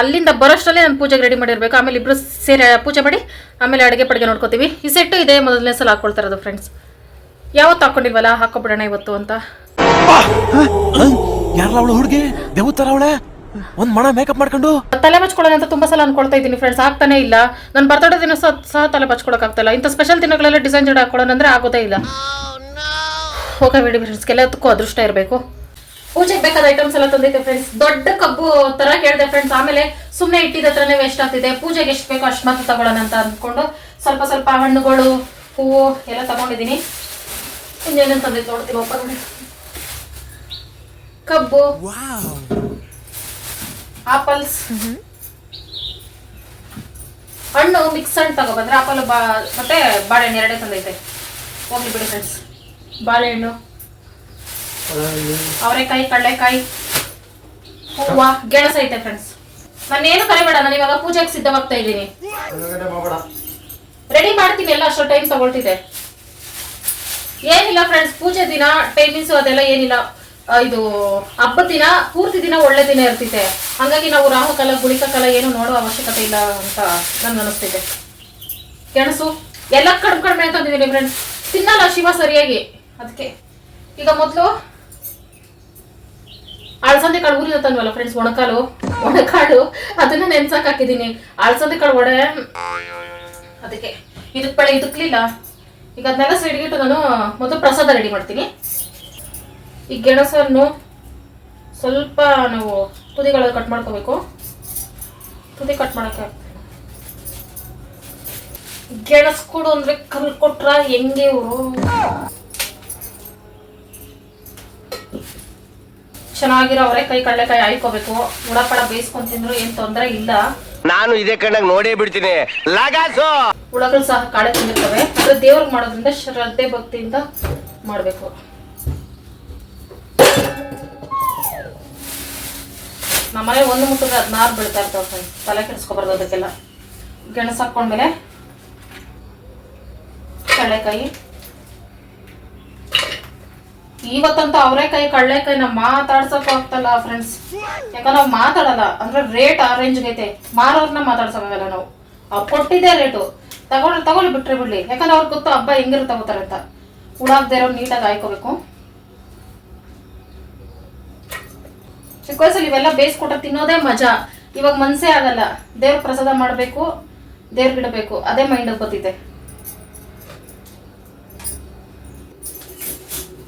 ಅಲ್ಲಿಂದ ಬರೋಷ್ಟರಲ್ಲಿ ನಾನು ಪೂಜೆಗೆ ರೆಡಿ ಮಾಡಿರಬೇಕು. ಆಮೇಲೆ ಇಬ್ಬರು ಸೀರೆ ಪೂಜೆ ಮಾಡಿ ಆಮೇಲೆ ಅಡುಗೆ ಪಡಿಗೆ ನೋಡ್ಕೋತೀವಿ. ಈ ಸೆಟ್ಟು ಇದೆ. ಮೊದಲನೇ ಸಲ ಇರೋದು ಫ್ರೆಂಡ್ಸ್ ಯಾವತ್ತು ಹಾಕೊಂಡಿಲ್ವಲ್ಲ ಹಾಕೊಬಿಡೋಣ ಇವತ್ತು ಅಂತ. ಯಾರಲ್ಲ ಅವಳು ಹುಡುಗಿ? ದೇವತರ ಅವಳೆ? ಒಂದ್ ಮಣ ಮೇಕಪ್ ಮಾಡ್ಕೊಂಡು? ತಲೆ ಬಚ್ಕೊಳ್ಳೋಣ ಅಂತ ತುಂಬಾ ಸಲ ಅನ್ಕೊಳ್ತಾ ಇದ್ದೀನಿ ಫ್ರೆಂಡ್ಸ್ ಆಗ್ತಾನೆ ಇಲ್ಲ. ನನ್ನ ಬರ್ತಡೇ ದಿನ ಸಹ ತಲೆ ಬಚ್ಕೊಳಕ್ ಆಗ್ತಾಯಿಲ್ಲ ಇಂಥ ಸ್ಪೆಷಲ್ ದಿನಗಳೆಲ್ಲ ಡಿಸೈನ್ ಜಡ ಹಾಕೊಳ್ಳೋಣ ಅಂದ್ರೆ ಆಗೋದೇ ಇಲ್ಲ. ಹೋಗಬೇಡಿ ಫ್ರೆಂಡ್ಸ್ ಕೆಲವತ್ತಕ್ಕೂ ಅದೃಷ್ಟ ಇರಬೇಕು. ಪೂಜೆಗೆ ಬೇಕಾದ ಐಟಮ್ಸ್ ಎಲ್ಲ ತಂದಿದ್ದೆ ಫ್ರೆಂಡ್ಸ್ ದೊಡ್ಡ ಕಬ್ಬು ತರ ಕೇಳಿದೆ ಫ್ರೆಂಡ್ಸ್ ಆಮೇಲೆ ಸುಮ್ಮನೆ ಇಟ್ಟಿದ ಹತ್ರನೇ ವೇಸ್ಟ್ ಆಗ್ತಿದೆ. ಪೂಜೆಗೆ ಎಷ್ಟು ಬೇಕೋ ಅಷ್ಟು ಮಾತ್ರ ತಗೊಳ್ಳೋಣ ಅಂತ ಅಂದ್ಕೊಂಡು ಸ್ವಲ್ಪ ಸ್ವಲ್ಪ ಹಣ್ಣುಗಳು ಹೂವು ಎಲ್ಲ ತಗೊಂಡಿದ್ದೀನಿ. ಇನ್ನೇನೇನು ತಂದೈತೆ ನೋಡ್ತೀನಿ ಓಪನ್ ಕಬ್ಬು. ಆಪಲ್ಸ್. ಹಣ್ಣು ಮಿಕ್ಸ್ ಹಣ್ಣು ತಗೊಬಂದ್ರೆ ಆಪಲ್ ಬಾ ಮತ್ತೆ ಬಾಳೆಹಣ್ಣು ಎರಡೇ ತಂದೈತೆ. ಹೋಗ್ಲಿ ಬಿಡಿ ಫ್ರೆಂಡ್ಸ್ ಬಾಳೆಹಣ್ಣು. ಅವರೆಕಾಯಿ ಕಡಲೆಕಾಯಿ. ಹೂವ ಗೆಣಸ ಐತೆ ಫ್ರೆಂಡ್ಸ್ ನಾನೇನು ಕರಿಬೇಡ ನಾನು ಇವಾಗ ಪೂಜೆಗೆ ಸಿದ್ಧವಾಗ್ತಾ ಇದ್ದೀನಿ. ರೆಡಿ ಮಾಡ್ತೀನಿ ಎಲ್ಲ ಅಷ್ಟು ಟೈಮ್ ತಗೊಳ್ತಿದೆ ಏನಿಲ್ಲ ಫ್ರೆಂಡ್ಸ್ ಪೂಜೆ ದಿನ ಟೈಮಿಂಗ್ಸ್ ಅದೆಲ್ಲ ಏನಿಲ್ಲ. ಇದು ಹಬ್ಬದ ದಿನ, ಪೂರ್ತಿ ದಿನ ಒಳ್ಳೆ ದಿನ ಇರ್ತಿದೆ ಹಂಗಾಗಿ ನಾವು ರಾಹುಕಾಲ ಗುಳಿಕಾಲ ಏನು ನೋಡೋ ಅವಶ್ಯಕತೆ ಇಲ್ಲ ಅಂತ ನನ್ಗೆ ಅನಿಸ್ತಿದೆ. ಗೆಣಸು, ಎಲ್ಲ ಕಡಿಮೆ ಕಡಿಮೆ ಅಂತಂದಿದ್ದೀನಿ ಫ್ರೆಂಡ್ಸ್ ತಿನ್ನಲ್ಲ ಶಿವ ಸರಿಯಾಗಿ. ಅದಕ್ಕೆ ಈಗ ಮೊದಲು ಅಳಸಂದೆ ಕಾಳು ಊರಿ ತಂದ್ವಲ್ಲ ಫ್ರೆಂಡ್ಸ್ ಒಣಕಾಲು ಒಣಕಾಳು. ಅದನ್ನ ನೆನ್ಸಕ್ ಹಾಕಿದ್ದೀನಿ ಅಳಸಂದೆ ಕಾಳು ಒಡೆ ಅದಕ್ಕೆ. ಇದಕ್ ಬೇಡ ಇದಕ್ಲಿಲ್ಲ ಈಗ ಅದನ್ನೆಲ್ಲ ಸೈಡ್ಗಿಟ್ಟು ನಾನು ಮೊದಲು ಪ್ರಸಾದ ರೆಡಿ ಮಾಡ್ತೀನಿ. ಈ ಗೆಣಸನ್ನು ಸ್ವಲ್ಪ ನಾವು ತುದಿಗಳಲ್ಲಿ ಕಟ್ ಮಾಡ್ಕೋಬೇಕು. ತುದಿ ಕಟ್ ಮಾಡೋಕ್ಕೆ ಗೆಣಸ್ ಕೊಡು ಅಂದ್ರೆ ಕಲ್ ಕೊಟ್ರ ಹೆಂಗೆ ಇವರು? ಚೆನ್ನಾಗಿರೋ ಕೈ ಕಡಲೆಕಾಯಿ ಆಯ್ಕೋಬೇಕು ಉಡಪಡ ಬೇಯಿಸ್ಕೊಂಡ್ ತಿಂದ್ರು ಏನು ತೊಂದರೆ ಇಲ್ಲ. ನಾನು ಇದೇ ಕಣ್ಣಾಗ ನೋಡೇ ಬಿಡ್ತೀನಿ. ಲಗಾಸು! ಹುಳಗಳು ಸಹ ಕಾಡೆ ತಿಂದಿರ್ತವೆ. ಅದು ದೇವ್ರಿಗೆ ಮಾಡೋದ್ರಿಂದ ಶ್ರದ್ಧೆ, ಭಕ್ತಿಯಿಂದ ಮಾಡಬೇಕು. ನಮ್ಮನೆ ಒಂದು ಮುಟ್ಟದ ಹದಿನಾರು ಬೀಳ್ತಾ ಇರ್ತಾವ ಫ್ರೆಂಡ್ಸ್ ತಲೆ ಕೆಡಿಸ್ಕೊಬಾರ್ದು ಅದಕ್ಕೆಲ್ಲ. ಗೆಣಸು ಹಾಕೊಂಡ್ಮೇಲೆ ಕಡಲೆಕಾಯಿ ಇವತ್ತಂತೂ ಅವರೇಕಾಯಿ ಕಳ್ಳೆಕಾಯಿ ನಾವು ಮಾತಾಡ್ಸಕ್ ಆಗ್ತಲ್ಲ ಫ್ರೆಂಡ್ಸ್ ಯಾಕಂದ್ರೆ ನಾವು ಮಾತಾಡಲ್ಲ, ಅಂದ್ರೆ ರೇಟ್ ಆ ರೇಂಜ್ ಐತೆ ಮಾರೋರ್ನ ಮಾತಾಡ್ಸಕ್ಕಾಗಲ್ಲ ನಾವು. ಅವ್ರು ಕೊಟ್ಟಿದ್ದೇ ರೇಟು ತಗೊಳ್ಳಿ ತಗೊಳ್ಳಿ ಬಿಟ್ರೆ ಬಿಡ್ಲಿ. ಯಾಕಂದ್ರೆ ಅವ್ರಿಗೆ ಗೊತ್ತು ಹಬ್ಬ ಹೆಂಗಿರು ತಗೋತಾರೆ ಅಂತ. ಹುಳಾಗ್ದೇ ಇರೋ ನೀಟಾಗಿ ಹಾಯ್ಕೋಬೇಕು ಚಿಕ್ಕ ವಯಸ್ಸಲ್ಲಿ ಇವೆಲ್ಲ ಬೇಯಿಸ್ಕೊಟ್ಟ ತಿನ್ನೋದೇ ಮಜಾ. ಇವಾಗ ಮನ್ಸೇ ಆಗಲ್ಲ. ದೇವ್ರ ಪ್ರಸಾದ ಮಾಡಬೇಕು, ದೇವ್ರಿಗೆ ಇಡಬೇಕು. ಅದೇ ಮೈಂಡ್ ಬತ್ತಿದೆ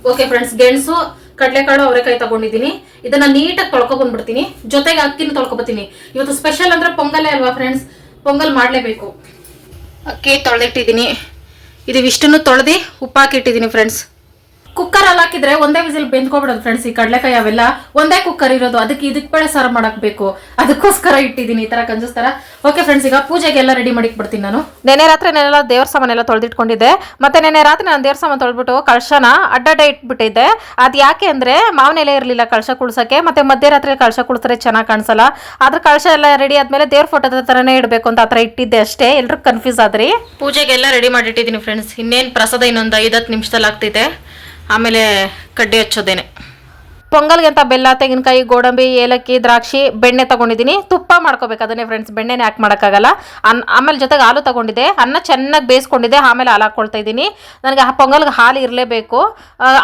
ಓಕೆ ಫ್ರೆಂಡ್ಸ್ ಗೆಣಸು, ಕಡಲೆಕಾಳು ಅವರೆಕಾಯಿ ತಗೊಂಡಿದ್ದೀನಿ. ಇದನ್ನ ನೀಟಾಗಿ ತೊಳ್ಕೊಬಂದ್ಬಿಡ್ತೀನಿ ಜೊತೆಗೆ ಅಕ್ಕಿನ ತೊಳ್ಕೊಬತ್ತೀನಿ ಇವತ್ತು ಸ್ಪೆಷಲ್ ಅಂದ್ರೆ ಪೊಂಗಲೇ ಅಲ್ವಾ ಫ್ರೆಂಡ್ಸ್ ಪೊಂಗಲ್ ಮಾಡಲೇಬೇಕು. ಅಕ್ಕಿ ತೊಳೆದಿಟ್ಟಿದ್ದೀನಿ. ಇದು ಇಷ್ಟನ್ನು ತೊಳೆದು ಉಪ್ಪು ಹಾಕಿಟ್ಟಿದ್ದೀನಿ ಫ್ರೆಂಡ್ಸ್ ಕುಕ್ಕರ್ ಅಲ್ಲಿ ಹಾಕಿದ್ರೆ ಒಂದೇ ವಿಸಿಲ್ ಬೆಂದ್ಕೊಬಿಡೋದು ಫ್ರೆಂಡ್ಸ್ ಈ ಕಡಲೆಕಾಯಿ ಅವೆಲ್ಲ. ಒಂದೇ ಕುಕ್ಕರ್ ಇರೋದು. ಅದಕ್ಕೆ ಇದಕ್ಕೆ ಬೇಳೆ ಸಾರು ಮಾಡಕ್ ಬೇಕು. ಅದಕ್ಕೋಸ್ಕರ ಇಟ್ಟಿದ್ದೀನಿ ಈ ತರ ಕಂಜಸ್ತರ ಓಕೆ ಫ್ರೆಂಡ್ಸ್ ಈಗ ಪೂಜೆಗೆಲ್ಲ ರೆಡಿ ಮಾಡಿಕ್ ಬಿಡ್ತೀನಿ ನಾನು. ನೆನೆ ರಾತ್ರಿ ನೆನೆಲ್ಲ ದೇವ್ರ ಸಾಮಾನೆಲ್ಲ ತೊಳೆದಿಟ್ಕೊಂಡಿದ್ದೆ. ಮತ್ತೆ ನೆನೆ ರಾತ್ರಿ ನಾನು ದೇವ್ರ ಸಾಮಾನು ತೊಳೆದ್ಬಿಟ್ಟು ಕಳಶನ ಅಡ್ಡಡ್ಡ ಇಟ್ಬಿಟ್ಟಿದ್ದೆ. ಅದು ಯಾಕೆ ಅಂದ್ರೆ ಮಾವಿನ ಎಲೆ ಇರಲಿಲ್ಲ ಕಳಶ ಕುಳ್ಸಕ್ಕೆ ಮತ್ತೆ ಮಧ್ಯರಾತ್ರಿ ಕಳಶ ಕುಳ್ಸರೆ ಚೆನ್ನಾಗಿ ಕಾಣಿಸಲ್ಲ. ಆದ್ರೆ ಕಳಶ ಎಲ್ಲ ರೆಡಿ ಆದ್ಮೇಲೆ ದೇವ್ರ ಫೋಟೋದ ತರನೇ ಇಡಬೇಕು ಅಂತ ಆ ಥರ ಇಟ್ಟಿದ್ದೆ ಅಷ್ಟೇ. ಎಲ್ರು ಕನ್ಫ್ಯೂಸ್ ಆದ್ರಿ? ಪೂಜೆಗೆಲ್ಲ ರೆಡಿ ಮಾಡಿಟ್ಟಿದ್ದೀನಿ ಫ್ರೆಂಡ್ಸ್ ಇನ್ನೇನು ಪ್ರಸಾದ ಇನ್ನೊಂದು ಐದತ್ತು ನಿಮಿಷದಲ್ಲಿ ಆಗ್ತೈತೆ ಆಮೇಲೆ ಕಡ್ಡಿ ಹಚ್ಚೋದೇನೆ. ಪೊಂಗಲ್ಗೆ ಅಂತ ಬೆಲ್ಲ, ತೆಂಗಿನಕಾಯಿ, ಗೋಡಂಬಿ, ಏಲಕ್ಕಿ, ದ್ರಾಕ್ಷಿ, ಬೆಣ್ಣೆ ತಗೊಂಡಿದ್ದೀನಿ. ತುಪ್ಪ ಮಾಡ್ಕೋಬೇಕು ಅದನ್ನೇ ಫ್ರೆಂಡ್ಸ್ ಬೆಣ್ಣೆನೇ ಹಾಕಿ ಮಾಡೋಕ್ಕಾಗಲ್ಲ. ಅನ್, ಆಮೇಲೆ ಜೊತೆಗೆ ಹಾಲು ತಗೊಂಡಿದ್ದೆ. ಅನ್ನ ಚೆನ್ನಾಗಿ ಬೇಯಿಸ್ಕೊಂಡಿದ್ದೆ, ಆಮೇಲೆ ಹಾಲು ಹಾಕ್ಕೊಳ್ತಾ ಇದ್ದೀನಿ. ನನಗೆ ಆ ಪೊಂಗಲ್ಗೆ ಹಾಲು ಇರಲೇಬೇಕು.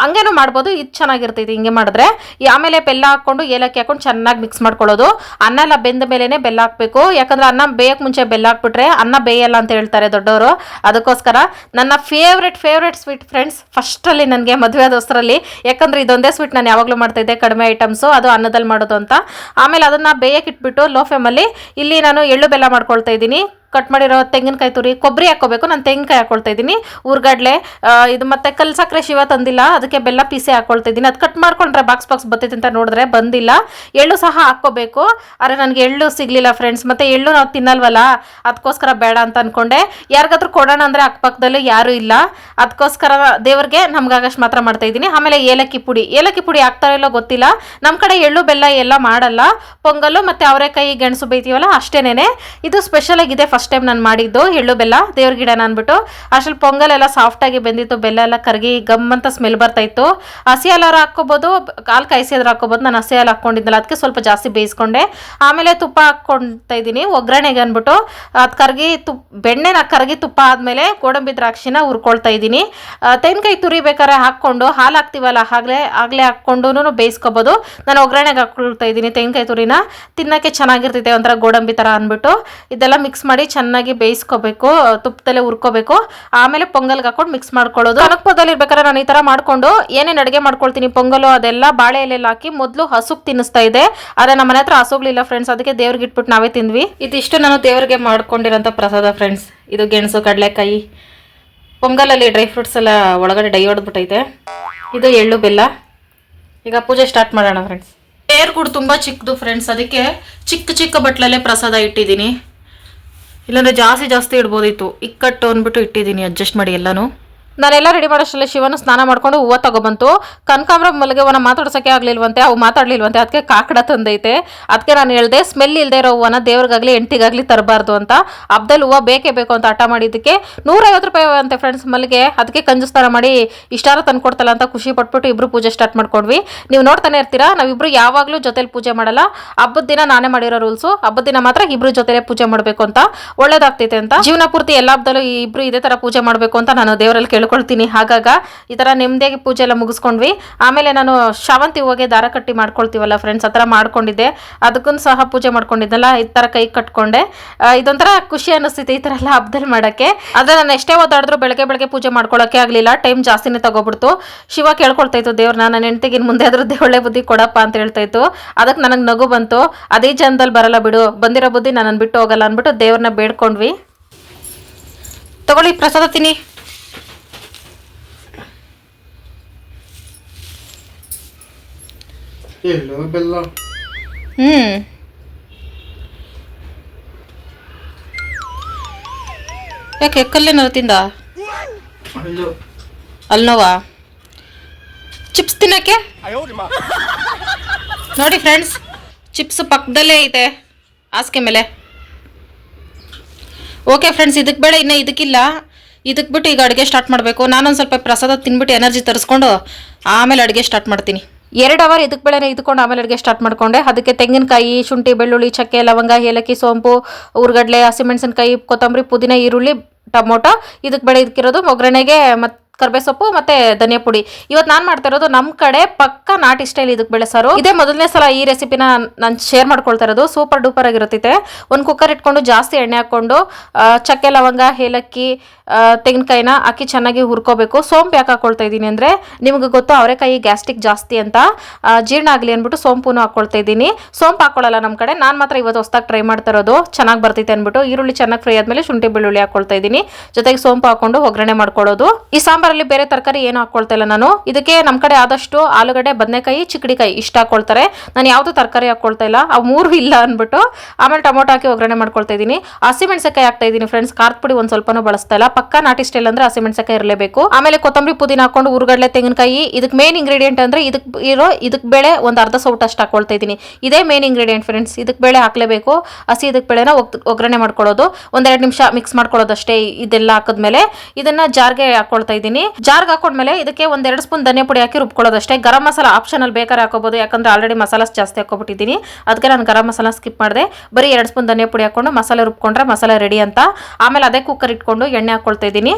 ಹಂಗೇನು ಮಾಡ್ಬೋದು, ಇದು ಚೆನ್ನಾಗಿರ್ತೈತಿ ಹಿಂಗೆ ಮಾಡಿದ್ರೆ. ಆಮೇಲೆ ಬೆಲ್ಲ ಹಾಕ್ಕೊಂಡು, ಏಲಕ್ಕಿ ಹಾಕೊಂಡು ಚೆನ್ನಾಗಿ ಮಿಕ್ಸ್ ಮಾಡ್ಕೊಳ್ಳೋದು. ಅನ್ನ ಎಲ್ಲ ಬೆಂದ ಮೇಲೇ ಬೆಲ್ಲ ಹಾಕಬೇಕು. ಯಾಕಂದ್ರೆ ಅನ್ನ ಬೇಯಕ್ಕೆ ಮುಂಚೆ ಬೆಲ್ಲ ಹಾಕ್ಬಿಟ್ರೆ ಅನ್ನ ಬೇಯಲ್ಲ ಅಂತ ಹೇಳ್ತಾರೆ ದೊಡ್ಡವರು ಅದಕ್ಕೋಸ್ಕರ ನನ್ನ ಫೇವ್ರೆಟ್ ಫೇವ್ರೆಟ್ ಸ್ವೀಟ್ ಫ್ರೆಂಡ್ಸ್ ಫಸ್ಟಲ್ಲಿ ನನಗೆ ಮದುವೆ ದೋಸ್ತರಲ್ಲಿ ಯಾಕಂದ್ರೆ ಇದೊಂದೇ ಸ್ವೀಟ್ ನಾನು ಯಾವಾಗಲೂ ಮಾಡ್ತಾ ಇದ್ದೆ ಕಡಿಮೆ ಐಟಮ್ಸು ಅದು ಅನ್ನದಲ್ಲಿ ಮಾಡೋದು ಅಂತ. ಆಮೇಲೆ ಅದನ್ನು ಬೇಯಕ್ಕೆ ಇಟ್ಬಿಟ್ಟು ಲೋ ಫ್ಲೇಮಲ್ಲಿ ಇಲ್ಲಿ ನಾನು ಎಳ್ಳು ಬೆಲ್ಲ ಮಾಡ್ಕೊಳ್ತಾ ಇದ್ದೀನಿ. ಕಟ್ ಮಾಡಿರೋ ತೆಂಗಿನಕಾಯಿ ತುರಿ, ಕೊಬ್ಬರಿ ಹಾಕೋಬೇಕು ನಾನು ತೆಂಗಿನಕಾಯಿ ಹಾಕೊಳ್ತಾ ಇದ್ದೀನಿ. ಊರ್ಗಡ್ಲೆ ಇದು ಮತ್ತೆ ಕಲ್ ಸಕ್ಕರೆ ಶಿವ ತಂದಿಲ್ಲ. ಅದಕ್ಕೆ ಬೆಲ್ಲ ಪೀಸೆ ಹಾಕೊಳ್ತಾ ಇದ್ದೀನಿ. ಅದು ಕಟ್ ಮಾಡ್ಕೊಂಡ್ರೆ ಬಾಕ್ಸ್ ಬಾಕ್ಸ್ ಬರ್ತೈತೆ ಅಂತ ನೋಡಿದ್ರೆ ಬಂದಿಲ್ಲ. ಎಳ್ಳು ಸಹ ಹಾಕೋಬೇಕು ಆದರೆ ನನಗೆ ಎಳ್ಳು ಸಿಗಲಿಲ್ಲ ಫ್ರೆಂಡ್ಸ್ ಮತ್ತೆ ಎಳ್ಳು ನಾವು ತಿನ್ನಲ್ವಲ್ಲ? ಅದಕ್ಕೋಸ್ಕರ ಬೇಡ ಅಂತ ಅನ್ಕೊಂಡೆ. ಯಾರಿಗಾದ್ರೂ ಕೊಡೋಣ ಅಂದರೆ ಅಕ್ಕಪಕ್ಕದಲ್ಲೂ ಯಾರೂ ಇಲ್ಲ. ಅದಕ್ಕೋಸ್ಕರ ದೇವ್ರಿಗೆ ನಮ್ಗಾಗಷ್ಟು ಮಾತ್ರ ಮಾಡ್ತಾ ಇದ್ದೀನಿ. ಆಮೇಲೆ ಏಲಕ್ಕಿ ಪುಡಿ. ಏಲಕ್ಕಿ ಪುಡಿ ಹಾಕ್ತಾರೋ ಇಲ್ಲೋ ಗೊತ್ತಿಲ್ಲ. ನಮ್ಮ ಕಡೆ ಎಳ್ಳು ಬೆಲ್ಲ ಎಲ್ಲ ಮಾಡಲ್ಲ. ಪೊಂಗಲ್ಲು ಮತ್ತು ಅವರೆಕಾಯಿ, ಗೆಣಸು ಬೈತೀವಲ್ಲ ಅಷ್ಟೇನೇ ಇದು ಸ್ಪೆಷಲ್ ಆಗಿದೆ ಫಸ್ಟ್ ಟೈಮ್ ನಾನು ಮಾಡಿದ್ದು, ಎಳ್ಳು ಬೆಲ್ಲ, ದೇವ್ರ ಗಿಡ ಅಂದ್ಬಿಟ್ಟು ಅಷ್ಟ್ರಲ್ಲಿ ಪೊಂಗಲ್ ಎಲ್ಲ ಸಾಫ್ಟಾಗಿ ಬೆಂದಿತ್ತು, ಬೆಲ್ಲ ಎಲ್ಲ ಕರಗಿ ಗಮ್ ಅಂತ ಸ್ಮೆಲ್ ಬರ್ತಾ ಇತ್ತು. ಹಸಿ ಹಾಲಾರು ಹಾಕ್ಕೋಬೋದು, ಕಾಲು ಕಾಯಿಸಿ ಆದ್ರೂ ಹಾಕ್ಕೋಬೋದು, ನಾನು ಹಸಿ ಹಾಲು ಹಾಕೊಂಡಿದ್ದಲ್ಲ ಅದಕ್ಕೆ ಸ್ವಲ್ಪ ಜಾಸ್ತಿ ಬೇಯಿಸ್ಕೊಂಡೆ. ಆಮೇಲೆ ತುಪ್ಪ ಹಾಕ್ಕೊಳ್ತಾ ಇದ್ದೀನಿ, ಒಗ್ಗರಣೆಗೆ ಅಂದ್ಬಿಟ್ಟು, ಅದು ಕರಗಿ ತುಪ್ಪ ಬೆಣ್ಣೆನ ಕರಗಿ ತುಪ್ಪ ಆದಮೇಲೆ ಗೋಡಂಬಿ ದ್ರಾಕ್ಷಿನ ಹುರ್ಕೊಳ್ತಾ ಇದ್ದೀನಿ. ತೆಂಗಿನಕಾಯಿ ತುರಿ ಬೇಕಾದ್ರೆ ಹಾಕ್ಕೊಂಡು, ಹಾಲು ಹಾಕ್ತೀವಲ್ಲ, ಆಗಲೇ ಆಗಲೇ ಹಾಕ್ಕೊಂಡು ಬೇಯಿಸ್ಕೋಬೋದು. ನಾನು ಒಗ್ಗರಣೆಗೆ ಹಾಕೊಳ್ತಾ ಇದ್ದೀನಿ ತೆಂಗಿನಕಾಯಿ ತುರಿನ. ತಿನ್ನೋಕ್ಕೆ ಚೆನ್ನಾಗಿರ್ತೈತೆ ಒಂಥರ ಗೋಡಂಬಿ ಥರ ಅಂದ್ಬಿಟ್ಟು. ಇದೆಲ್ಲ ಮಿಕ್ಸ್ ಮಾಡಿ ಚೆನ್ನಾಗಿ ಬೇಯಿಸ್ಕೋಬೇಕು ತುಪ್ಪದಲ್ಲೇ ಹುರ್ಕೋಬೇಕು. ಆಮೇಲೆ ಪೊಂಗಲ್ಗೆ ಹಾಕೊಂಡು ಮಿಕ್ಸ್ ಮಾಡ್ಕೊಳ್ಳೋದು. ಕನಕಪುರದಲ್ಲಿ ಇರ್ಬೇಕಾದ್ರೆ ನಾನು ಈ ಥರ ಮಾಡ್ಕೊಂಡು ಏನೇನು ಅಡುಗೆ ಮಾಡ್ಕೊಳ್ತೀನಿ ಪೊಂಗಲು ಅದೆಲ್ಲ ಬಾಳೆ ಎಲೆಯಲ್ಲಿ ಹಾಕಿ ಮೊದಲು ಹಸುಗ್ ತಿನ್ನಿಸ್ತಾ ಇದೆ ಆದರೆ ನಮ್ಮ ಮನೆ ಹತ್ರ ಹಸುಗಳಿಲ್ಲ ಫ್ರೆಂಡ್ಸ್ ಅದಕ್ಕೆ ದೇವ್ರಿಗೆ ಇಟ್ಬಿಟ್ಟು ನಾವೇ ತಿಂದ್ವಿ. ಇದಿಷ್ಟು ನಾನು ದೇವ್ರಿಗೆ ಮಾಡ್ಕೊಂಡಿರೋಂಥ ಪ್ರಸಾದ ಫ್ರೆಂಡ್ಸ್ ಇದು ಗೆಣಸು ಕಡಲೆಕಾಯಿ ಪೊಂಗಲಲ್ಲಿ ಡ್ರೈ ಫ್ರೂಟ್ಸ್ ಎಲ್ಲ ಒಳಗಡೆ ಡೈ ಹೊಡೆದ್ಬಿಟ್ಟೈತೆ ಇದು ಎಳ್ಳು ಬೆಲ್ಲ. ಈಗ ಪೂಜೆ ಸ್ಟಾರ್ಟ್ ಮಾಡೋಣ ಫ್ರೆಂಡ್ಸ್ ಏರ್ ಕೂಡ ತುಂಬ ಚಿಕ್ಕದು ಫ್ರೆಂಡ್ಸ್ ಅದಕ್ಕೆ ಚಿಕ್ಕ ಚಿಕ್ಕ ಬಟ್ಲಲ್ಲೇ ಪ್ರಸಾದ ಇಟ್ಟಿದ್ದೀನಿ. ಇಲ್ಲಾಂದ್ರೆ ಜಾಸ್ತಿ ಜಾಸ್ತಿ ಇಡ್ಬೋದಿತ್ತು. ಇಕ್ಕಟ್ಟು ಅಂದ್ಬಿಟ್ಟು ಇಟ್ಟಿದ್ದೀನಿ ಅಡ್ಜಸ್ಟ್ ಮಾಡಿ ಎಲ್ಲಾನು. ನಾನೆಲ್ಲ ರೆಡಿ ಮಾಡೋಷ್ಟರಲ್ಲಿ ಶಿವನ ಸ್ನಾನ ಮಾಡ್ಕೊಂಡು ಹೂವು ತಗೊಬಂತು. ಕನಕಾಂಬ್ರ ಮಲ್ಲಿಗೆವನ್ನ ಮಾತಾಡ್ಸೋಕೆ ಆಗ್ಲಿಲ್ವಂತೆ, ಅವು ಮಾತಾಡ್ಲಿಲ್ವಂತೆ. ಅದಕ್ಕೆ ಕಾಕಡ ತಂದೈತೆ. ಅದಕ್ಕೆ ನಾನು ಹೇಳಿದೆ ಸ್ಮೆಲ್ ಇಲ್ಲದೆ ಇರೋ ಹೂವನ ದೇವ್ರಿಗಾಗ್ಲಿ ಎಂಟಿಗಾಗ್ಲಿ ತರಬಾರ್ದು ಅಂತ. ಹಬ್ದಲ್ಲಿ ಹೂವು ಬೇಕೇ ಬೇಕು ಅಂತ ಹಠ ಮಾಡಿದ್ದಕ್ಕೆ ನೂರೈವತ್ತು ರೂಪಾಯಿ ಅಂತೆ ಫ್ರೆಂಡ್ಸ್ ಮಲ್ಲಿಗೆ. ಅದಕ್ಕೆ ಕಂಜುಸ್ತಾರ ಮಾಡಿ ಇಷ್ಟಾರ ತಂದು ಕೊಡ್ತಲ್ಲ ಅಂತ ಖುಷಿ ಪಟ್ಬಿಟ್ಟು ಇಬ್ಬರು ಪೂಜೆ ಸ್ಟಾರ್ಟ್ ಮಾಡ್ಕೊಂಡ್ವಿ. ನೀವು ನೋಡ್ತಾನೆ ಇರ್ತೀರಾ, ನಾವಿಬ್ರು ಯಾವಾಗಲೂ ಜೊತೆಲಿ ಪೂಜೆ ಮಾಡಲ್ಲ. ಹಬ್ಬದ ದಿನ ನಾನೇ ಮಾಡಿರೋ ರೂಲ್ಸು ಹಬ್ಬದ ದಿನ ಮಾತ್ರ ಇಬ್ರು ಜೊತೆಲೆ ಪೂಜೆ ಮಾಡಬೇಕು ಅಂತ. ಒಳ್ಳೇದಾಗ್ತೈತೆ ಅಂತ. ಜೀವನ ಪೂರ್ತಿ ಎಲ್ಲ ಹಬ್ಬದಲ್ಲೂ ಇಬ್ರು ಇದೇ ತರ ಪೂಜೆ ಮಾಡಬೇಕು ಅಂತ ನಾನು ದೇವರಲ್ಲಿ ಕೇಳ್ಕೊಳ್ತೀನಿ ಹಾಗಾಗ ಈ ಥರ ನೆಮ್ಮದಿಯಾಗಿ ಪೂಜೆ ಎಲ್ಲ ಮುಗಿಸ್ಕೊಂಡ್ವಿ. ಆಮೇಲೆ ನಾನು ಶಾವಂತಿ ಹೂವಿಗೆ ದಾರ ಕಟ್ಟಿ ಮಾಡ್ಕೊಳ್ತೀವಲ್ಲ ಫ್ರೆಂಡ್ಸ್ ಆ ಥರ ಮಾಡ್ಕೊಂಡಿದ್ದೆ. ಅದಕ್ಕೂ ಸಹ ಪೂಜೆ ಮಾಡ್ಕೊಂಡಿದ್ದಲ್ಲ, ಈ ಥರ ಕೈ ಕಟ್ಕೊಂಡೆ. ಇದೊಂಥರ ಖುಷಿ ಅನ್ನಿಸ್ತಿತ್ತು ಈ ಥರ ಎಲ್ಲ ಹಬ್ಬದಲ್ಲಿ ಮಾಡೋಕ್ಕೆ. ಆದರೆ ನಾನು ಎಷ್ಟೇ ಓದಾಡಿದ್ರು ಬೆಳಗ್ಗೆ ಬೆಳಗ್ಗೆ ಪೂಜೆ ಮಾಡ್ಕೊಳ್ಳೋಕೆ ಆಗಲಿಲ್ಲ. ಟೈಮ್ ಜಾಸ್ತಿನೇ ತಗೊಬಿಡ್ತು. ಶಿವ ಕೇಳ್ಕೊಳ್ತಾ ಇತ್ತು, ದೇವ್ರ, ನಾನು ಹೆಂಡ್ತಿಗಿನ್ ಮುಂದೆ ಆದರೂ ಒಳ್ಳೆ ಬುದ್ಧಿ ಕೊಡಪ್ಪ ಅಂತ ಹೇಳ್ತಾ ಇತ್ತು. ಅದಕ್ಕೆ ನನಗೆ ನಗು ಬಂತು. ಅದೇ ಜನದಲ್ಲಿ ಬರಲ್ಲ ಬಿಡು. ಬಂದಿರೋ ಬುದ್ಧಿ ನನ್ನನ್ನು ಬಿಟ್ಟು ಹೋಗಲ್ಲ ಅಂದ್ಬಿಟ್ಟು ದೇವ್ರನ್ನ ಬೇಡ್ಕೊಂಡ್ವಿ. ತಗೊಳ್ಳಿ ಪ್ರಸಾದ ತಿನ್ನಿ. ಎಲ್ಲೋ ಬೆಲ್ಲ ಯಾಕೆ ಕಲ್ಲೇನಾರು ತಿಂದ? ಅಲ್ಲೋ ಅಲ್ನೋವಾ? ಚಿಪ್ಸ್ ತಿನ್ನಕ್ಕೆ? ನೋಡಿ ಫ್ರೆಂಡ್ಸ್ ಚಿಪ್ಸ್ ಪಕ್ಕದಲ್ಲೇ ಐತೆ ಹಾಸಿಗೆ ಮೇಲೆ. ಓಕೆ ಫ್ರೆಂಡ್ಸ್ ಇದಕ್ಕೆ ಬೇಡ ಇನ್ನೂ ಇದಕ್ಕಿಲ್ಲ. ಇದಕ್ಕೆ ಬಿಟ್ಟು ಈಗ ಅಡುಗೆ ಸ್ಟಾರ್ಟ್ ಮಾಡಬೇಕು. ನಾನೊಂದು ಸ್ವಲ್ಪ ಪ್ರಸಾದ ತಿನ್ಬಿಟ್ಟು ಎನರ್ಜಿ ತರಿಸ್ಕೊಂಡು ಆಮೇಲೆ ಅಡುಗೆ ಸ್ಟಾರ್ಟ್ ಮಾಡ್ತೀನಿ. ಎರಡು ಅವರ್ ಇದಕ್ಕೆ ಬೆಳೆನ ಇದ್ಕೊಂಡು ಆಮೇಲೆ ಅಡುಗೆ ಸ್ಟಾರ್ಟ್ ಮಾಡ್ಕೊಂಡೆ. ಅದಕ್ಕೆ ತೆಂಗಿನಕಾಯಿ, ಶುಂಠಿ, ಬೆಳ್ಳುಳ್ಳಿ, ಚಕ್ಕೆ, ಲವಂಗ, ಏಲಕ್ಕಿ, ಸೋಂಪು ಉರ್ಗಡ್ಲೆ ಹಸಿಮೆಣಸಿನ್ಕಾಯಿ ಕೊತ್ತಂಬರಿ, ಪುದೀನ, ಈರುಳ್ಳಿ, ಟೊಮೊಟೊ. ಇದಕ್ಕೆ ಬೆಳೆ ಇದಕ್ಕಿರೋದು ಒಗ್ಗರಣೆಗೆ ಮತ್ತು ಕರ್ಬೇ ಸೊಪ್ಪು ಮತ್ತೆ ಧನಿಯಾ ಪುಡಿ. ಇವತ್ತು ನಾನು ಮಾಡ್ತಾ ಇರೋದು ನಮ್ಮ ಕಡೆ ಪಕ್ಕ ನಾಟಿ ಸ್ಟೈಲ್ ಇದಕ್ಕೆ ಬೆಳೆಸಾರು. ಇದೇ ಮೊದಲನೇ ಸಲ ಈ ರೆಸಿಪಿನ ನಾನು ಶೇರ್ ಮಾಡ್ಕೊಳ್ತಾ ಇರೋದು. ಸೂಪರ್ ಡೂಪರ್ ಆಗಿರುತ್ತೆ. ಒಂದು ಕುಕ್ಕರ್ ಇಟ್ಕೊಂಡು ಜಾಸ್ತಿ ಎಣ್ಣೆ ಹಾಕ್ಕೊಂಡು ಚಕ್ಕೆ, ಲವಂಗ, ಏಲಕ್ಕಿ ತೆಂಗಿನಕಾಯಿನ ಅಕ್ಕಿ ಚೆನ್ನಾಗಿ ಹುರ್ಕೋಬೇಕು. ಸೋಂಪು ಯಾಕೆ ಹಾಕೊಳ್ತಾ ಇದ್ದೀನಿ ಅಂದರೆ, ನಿಮಗೆ ಗೊತ್ತು ಅವರೆಕಾಯಿ ಗ್ಯಾಸ್ಟ್ರಿಕ್ ಜಾಸ್ತಿ ಅಂತ ಜೀರ್ಣ ಆಗಲಿ ಅಂದ್ಬಿಟ್ಟು ಸೋಂಪುನು ಹಾಕ್ಕೊಳ್ತಾ ಇದ್ದೀನಿ. ಸೋಂಪು ಹಾಕೊಳ್ಳಲ್ಲ ನಮ್ಮ ಕಡೆ. ನಾನು ಮಾತ್ರ ಇವತ್ತು ಹೊಸ್ದಾಗಿ ಟ್ರೈ ಮಾಡ್ತಾ ಇರೋದು. ಚೆನ್ನಾಗಿ ಬರ್ತೈತೆ ಅಂದ್ಬಿಟ್ಟು, ಈರುಳ್ಳಿ ಚೆನ್ನಾಗಿ ಫ್ರೈ ಆದಮೇಲೆ ಶುಂಠಿ ಬೆಳ್ಳುಳ್ಳಿ ಹಾಕ್ಕೊಳ್ತಾ ಇದ್ದೀನಿ. ಜೊತೆಗೆ ಸೋಂಪು ಹಾಕೊಂಡು ಒಗ್ಗರಣೆ ಮಾಡ್ಕೊಳ್ಳೋದು ಈ ಸಾಂಬಾರಲ್ಲಿ ಬೇರೆ ತರಕಾರಿ ಏನು ಹಾಕೊಳ್ತಾ ಇಲ್ಲ ನಾನು. ಇದಕ್ಕೆ ನಮ್ಮ ಕಡೆ ಆದಷ್ಟು ಆಲೂಗಡ್ಡೆ, ಬದನೆಕಾಯಿ, ಚಿಕ್ಕಡಿಕಾಯಿ ಇಷ್ಟ ಹಾಕೊಳ್ತಾರೆ. ನಾನು ಯಾವುದು ತರಕಾರಿ ಹಾಕ್ಕೊಳ್ತಾ ಇಲ್ಲ. ಅವು ಮೂರು ಇಲ್ಲ ಅಂದ್ಬಿಟ್ಟು ಆಮೇಲೆ ಟೊಮೊಟೊ ಹಾಕಿ ಒಗ್ಗರಣೆ ಮಾಡ್ಕೊಳ್ತಾ ಇದ್ದೀನಿ. ಹಸಿಮೆಣಸಕಾಯಿ ಹಾಕ್ತಾ ಇದ್ದೀನಿ ಫ್ರೆಂಡ್ಸ್ ಖಾರದ ಪುಡಿ ಒಂದು ಸ್ವಲ್ಪನೂ ಬಳಸ್ತಾ ಇಲ್ಲ. ಪಕ್ಕ ನಾಟಿ ಸ್ಟೈಲ್ ಅಂದ್ರೆ ಹಸಿಮೆಣಸಕಾಯಿ ಇರಲೇಬೇಕು. ಆಮೇಲೆ ಕೊತ್ತಂಬರಿ ಪುದೀನ ಹಾಕೊಂಡು ಉರುಗಡ್ಲೆ ತೆಂಗಿನಕಾಯಿ. ಇದಕ್ಕೆ ಮೇನ್ ಇಂಗ್ರೀಡಿಯೆಂಟ್ ಅಂದ್ರೆ ಇದಕ್ಕೆ ಇರೋ ಇದಕ್ಕೆ ಬೇಳೆ ಒಂದು ಅರ್ಧ ಸೌಟ್ ಅಷ್ಟು ಹಾಕೊಳ್ತಾ ಇದ್ದೀನಿ. ಇದೇ ಮೇನ್ ಇಂಗ್ರೀಡಿಯೆಂಟ್ ಫ್ರೆಂಡ್ಸ್ ಇದಕ್ಕೆ ಬೇಳೆ ಹಾಕ್ಲೇಬೇಕು. ಹಸಿ ಇದಕ್ಕೆ ಬೇಳೆನ ಒಗ್- ಒಗ್ಗರಣೆ ಮಾಡ್ಕೊಳ್ಳೋದು ಒಂದೆರಡು ನಿಮಿಷ ಮಿಕ್ಸ್ ಮಾಡ್ಕೊಳ್ಳೋದಷ್ಟೇ ಇದೆಲ್ಲ ಹಾಕಿದ್ಮೇಲೆ ಇದನ್ನ ಜಾರ್ಗೆ ಹಾಕೊಳ್ತಾ ಇದ್ದೀನಿ. ಜಾರ್ಗೆ ಹಾಕೊಂಡ್ಮೇಲೆ ಇದಕ್ಕೆ ಒಂದೆರಡು ಸ್ಪೂನ್ ಧನಿಯಾ ಪುಡಿ ಹಾಕಿ ರುಬ್ಕೊಳ್ಳೋದಷ್ಟೇ. ಗರಂ ಮಸಾಲ ಆಪ್ಷನಲ್ ಬೇಕಾದ್ರೆ ಹಾಕೋಬಹುದು ಯಾಕಂದ್ರೆ ಆಲ್ರೆಡಿ ಮಸಾಲ ಜಾಸ್ತಿ ಹಾಕೋಬಿಟ್ಟಿದ್ದೀನಿ ಅದಕ್ಕೆ ನಾನು ಗರಂ ಮಸಾಲ ಸ್ಕಿಪ್ ಮಾಡಿದೆ. ಬರೀ ಎರಡು ಸ್ಪೂನ್ ಧನಿಯಾ ಪುಡಿ ಹಾಕೊಂಡು ಮಸಾಲೆ ರುಬ್ಕೊಂಡ್ರೆ ಮಸಾಲೆ ರೆಡಿ ಅಂತ. ಆಮೇಲೆ ಅದೇ ಕುಕ್ಕರ್ ಇಟ್ಕೊಂಡು ಎಣ್ಣೆ ಹಾಕೊಳ್ತಾ ಇದ್ದೀನಿ.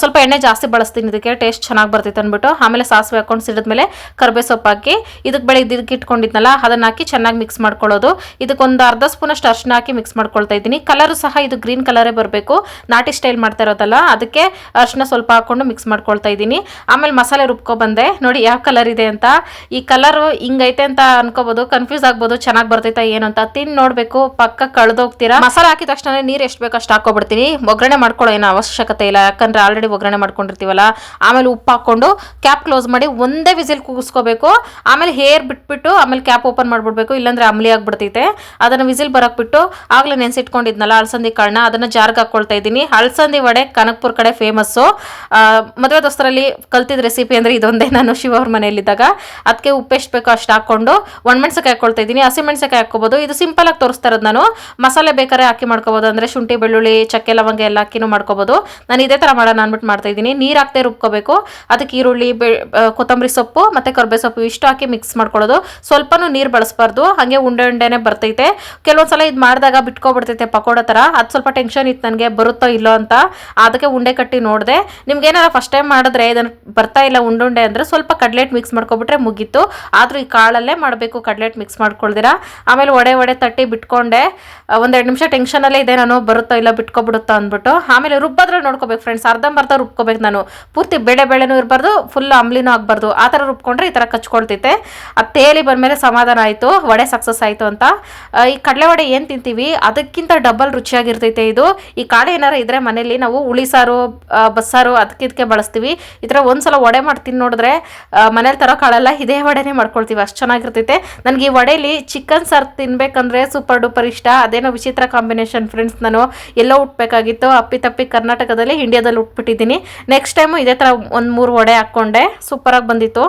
ಸ್ವಲ್ಪ ಎಣ್ಣೆ ಜಾಸ್ತಿ ಬಳಸ್ತೀನಿ ಇದಕ್ಕೆ. ಟೇಸ್ಟ್ ಚೆನ್ನಾಗಿ ಬರ್ತೈತೆ ಅಂದ್ಬಿಟ್ಟು. ಆಮೇಲೆ ಸಾಸಿವೆ ಹಾಕೊಂಡು ಸಿಡಿದ್ಮೇಲೆ ಕರ್ಬೇ ಸೊಪ್ಪು ಹಾಕಿ ಇದಕ್ಕೆ ಬೆಳೆ ಇದಕ್ಕೆ ಇಟ್ಕೊಂಡಿದ್ನಲ್ಲ ಅದನ್ನ ಹಾಕಿ ಚೆನ್ನಾಗಿ ಮಿಕ್ಸ್ ಮಾಡ್ಕೊಳ್ಳೋದು. ಇದಕ್ಕೊಂದು ಅರ್ಧ ಸ್ಪೂನ್ ಅಷ್ಟು ಅರ್ಶಿನ ಹಾಕಿ ಮಿಕ್ಸ್ ಮಾಡ್ಕೊಳ್ತಾ ಇದ್ದೀನಿ. ಕಲರು ಸಹ ಇದು ಗ್ರೀನ್ ಕಲರೇ ಬರಬೇಕು. ನಾಟಿ ಸ್ಟೈಲ್ ಮಾಡ್ತಾ ಇರೋದಲ್ಲ, ಅದಕ್ಕೆ ಅರ್ಶಿನ ಸ್ವಲ್ಪ ಹಾಕೊಂಡು ಮಿಕ್ಸ್ ಮಾಡ್ಕೊಳ್ತಾ ಇದ್ದೀನಿ. ಆಮೇಲೆ ಮಸಾಲೆ ರುಬ್ಕೊ ಬಂದೆ. ನೋಡಿ ಯಾವ ಕಲರ್ ಇದೆ ಅಂತ. ಈ ಕಲರು ಹಿಂಗೈತೆ ಅಂತ ಅನ್ಕೋಬಹುದು ಕನ್ಫ್ಯೂಸ್ ಆಗ್ಬೋದು. ಚೆನ್ನಾಗಿ ಬರ್ತೈತಾ ಏನು ಅಂತ. ತಿನ್ ನೋಡ್ಬೇಕು. ಪಕ್ಕ ಕಳೆದೋಗ್ತೀರಾ? ಮಸಾಲೆ ಹಾಕಿದ ತಕ್ಷಣ ನೀರು ಎಷ್ಟು ಬೇಕು ಅಷ್ಟು ಹಾಕೊಬಿಡ್ತೀನಿ ಒಗ್ಗರಣೆ ಮಾಡ್ಕೊಳ್ಳೋ ಏನೋ ಅವಶ್ಯಕತೆ ಇಲ್ಲ. ಯಾಕಂದ್ರೆ ಆಲ್ರೆಡಿ ಒಗ್ಗರಣೆ ಮಾಡ್ಕೊಂಡಿರ್ತೀವಲ್ಲ. ಆಮೇಲೆ ಉಪ್ಪು ಹಾಕೊಂಡು ಕ್ಯಾಪ್ ಕ್ಲೋಸ್ ಮಾಡಿ ಒಂದೇ ವಿಸಿಲ್ ಕೂಗಿಸ್ಕೋಬೇಕು. ಆಮೇಲೆ ಹೇರ್ ಬಿಟ್ಬಿಟ್ಟು ಆಮೇಲೆ ಕ್ಯಾಪ್ ಓಪನ್ ಮಾಡಿಬಿಡ್ಬೇಕು. ಇಲ್ಲಾಂದ್ರೆ ಅಮ್ಲಿ ಆಗಿಬಿಡ್ತೈತೆ. ಅದನ್ನು ವಿಸಿಲ್ ಬರಕ್ ಬಿಟ್ಟು ಆಗ್ಲೇ ನೆನೆಸಿಟ್ಕೊಂಡಿದ್ನಲ್ಲ ಅಳಸಂದಿ ಕಾಳನ್ನ, ಅದನ್ನು ಜಾರ್ಗೆ ಹಾಕ್ಕೊಳ್ತಾ ಇದ್ದೀನಿ. ಅಳಸಂದಿ ವಡೆ ಕನಕ್ಪುರ್ ಕಡೆ ಫೇಮಸ್ಸು ಮದುವೆ ದೋಸ್ತರಲ್ಲಿ ಕಲ್ತಿದ್ದ ರೆಸಿಪಿ ಅಂದರೆ ಇದೊಂದೇ. ನಾನು ಶಿವ ಅವ್ರ ಮನೆಯಲ್ಲಿದ್ದಾಗ ಅದಕ್ಕೆ ಉಪ್ಪು ಎಷ್ಟು ಬೇಕೋ ಅಷ್ಟು ಹಾಕೊಂಡು ಒಣಮೆಣ್ಸಕಾಯಿ ಹಾಕ್ಕೊಳ್ತಾ ಇದ್ದೀನಿ. ಹಸಿಮೆಣ್ಸಕಾಯಿ ಹಾಕ್ಕೋಬೋದು. ಇದು ಸಿಂಪಲ್ ಆಗಿ ತೋರಿಸ್ತಾ ಇರೋದು ನಾನು. ಮಸಾಲೆ ಬೇಕಾದ್ರೆ ಹಾಕಿ ಮಾಡ್ಕೋಬೋದು. ಅಂದರೆ ಶುಂಠಿ, ಬೆಳ್ಳುಳ್ಳಿ, ಚಕ್ಕೆ, ಲವಂಗ ಎಲ್ಲ ಹಾಕಿನೂ ಮಾಡ್ಕೋಬೋದು. ನಾನು ಇದೇ ಥರ ಮಾಡೋಣ ಅಂದ್ಬಿಟ್ಟು ಮಾಡ್ತಾ ಇದ್ದೀನಿ. ನೀರು ಹಾಕ್ತೆ ರುಬ್ಕೋಬೇಕು. ಅದಕ್ಕೆ ಈರುಳ್ಳಿ, ಬೆ ಕೊತ್ತಂಬರಿ ಸೊಪ್ಪು ಮತ್ತು ಕರ್ಬೆ ಸೊಪ್ಪು ಇಷ್ಟು ಹಾಕಿ ಮಿಕ್ಸ್ ಮಾಡ್ಕೊಳ್ಳೋದು. ಸ್ವಲ್ಪನೂ ನೀರು ಬಳಸಬಾರ್ದು. ಹಾಗೆ ಉಂಡೆ ಉಂಡೆನೆ ಬರ್ತೈತೆ. ಕೆಲವೊಂದ್ಸಲ ಇದು ಮಾಡಿದಾಗ ಬಿಟ್ಕೊಬಿಡ್ತೈತೆ ಪಕೋಡ ಥರ ಅದು ಸ್ವಲ್ಪ ಟೆನ್ಷನ್ ಇತ್ತು ನನಗೆ. ಬರುತ್ತೋ ಇಲ್ಲೋ ಅಂತ. ಅದಕ್ಕೆ ಉಂಡೆ ಕಟ್ಟಿ ನೋಡಿದೆ. ನಿಮ್ಗೆ ಏನಾರ ಫಸ್ಟ್ ಟೈಮ್ ಮಾಡಿದ್ರೆ ಇದನ್ನು ಬರ್ತಾ ಇಲ್ಲ ಉಂಡುಂಡೆ ಅಂದರೆ ಸ್ವಲ್ಪ ಕಡ್ಲೆಟ್ ಮಿಕ್ಸ್ ಮಾಡ್ಕೊಬಿಟ್ರೆ ಮುಗೀತು. ಆದರೂ ಈ ಕಾಳಲ್ಲೇ ಮಾಡಬೇಕು ಕಡ್ಲೆಟ್ ಮಿಕ್ಸ್ ಮಾಡ್ಕೊಳ್ದಿರಾ. ಆಮೇಲೆ ಒಡೆ ಒಡೆ ತಟ್ಟಿ ಬಿಟ್ಕೊಂಡೆ. ಒಂದೆರಡು ನಿಮಿಷ ಟೆನ್ಷನಲ್ಲೇ ಇದೆ ನಾನು ಬರುತ್ತೋ ಇಲ್ಲ ಬಿಟ್ಕೊಬಿಡುತ್ತೋ ಅಂದ್ಬಿಟ್ಟು ಆಮೇಲೆ ರುಬ್ಬದ್ರೆ ನೋಡ್ಕೋಬೇಕು ಫ್ರೆಂಡ್ಸ್ ಅರ್ಧಂಬರ್ಧ ರುಬ್ಕೋಬೇಕು ನಾನು. ಪೂರ್ತಿ ಬೇಳೆ ಬೇಳೆನೂ ಇರಬಾರ್ದು ಫುಲ್ ಅಂಬ್ಲಿನೂ ಆಗಬಾರ್ದು. ಆ ಥರ ರುಬ್ಕೊಂಡ್ರೆ ಈ ಥರ ಕಚ್ಕೊಳ್ತೈತೆ. ಆ ತೇಲಿ ಬಂದಮೇಲೆ ಸಮಾಧಾನ ಆಯಿತು, ವಡೆ ಸಕ್ಸಸ್ ಆಯಿತು ಅಂತ. ಈ ಕಡಲೆ ವಡೆ ಏನು ತಿಂತೀವಿ? ಅದಕ್ಕಿಂತ ಡಬಲ್ ರುಚಿಯಾಗಿರ್ತೈತೆ ಇದು. ಈ ಕಾಳು ಏನಾರ ಇದ್ರೆ ಮನೇಲಿ ನಾವು ಹುಳಿ ಸಾರು ಬಸ್ಸಾರು ಅದಕ್ಕೆ ಇದಕ್ಕೆ ಬಳಸ್ತೀವಿ. ಈ ಥರ ಒಂದ್ಸಲ ವಡೆ ಮಾಡ್ತೀನಿ ನೋಡಿದ್ರೆ ಮನೇಲಿ ತರೋ ಕಾಳೆಲ್ಲ ಇದೇ ವಡೆನೇ ಮಾಡ್ಕೊಳ್ತೀವಿ. ಅಷ್ಟು ಚೆನ್ನಾಗಿರ್ತೈತೆ. ನನಗೆ ಈ ವಡೆಯಲ್ಲಿ ಚಿಕನ್ ಸಾರು ತಿನ್ಬೇಕಂದ್ರೆ ಸೂಪರ್ ಡೂಪರ್ ಇಷ್ಟ. ಅದೇನೋ ವಿಚಿತ್ರ ಕಾಂಬಿನೇಷನ್ ಫ್ರೆಂಡ್ಸ್ ನಾನು ಎಲ್ಲೋ ಉಟ್ಬೇಕಾಗಿತ್ತು ಅಪ್ಪಿ ತಪ್ಪಿ ಕರ್ನಾಟಕದಲ್ಲಿ ಇಂಡಿಯಾದಲ್ಲಿ ಉಟ್ಬಿಟ್ಟಿದ್ದೀನಿ ನೆಕ್ಸ್ಟ್ ಟೈಮು ಇದೇ ಥರ ಒಂದು ಮೂರು ವಡೆ ಹಾಕ್ಕೊಂಡೆ. ಸೂಪರಾಗಿ ಬಂದಿತ್ತು.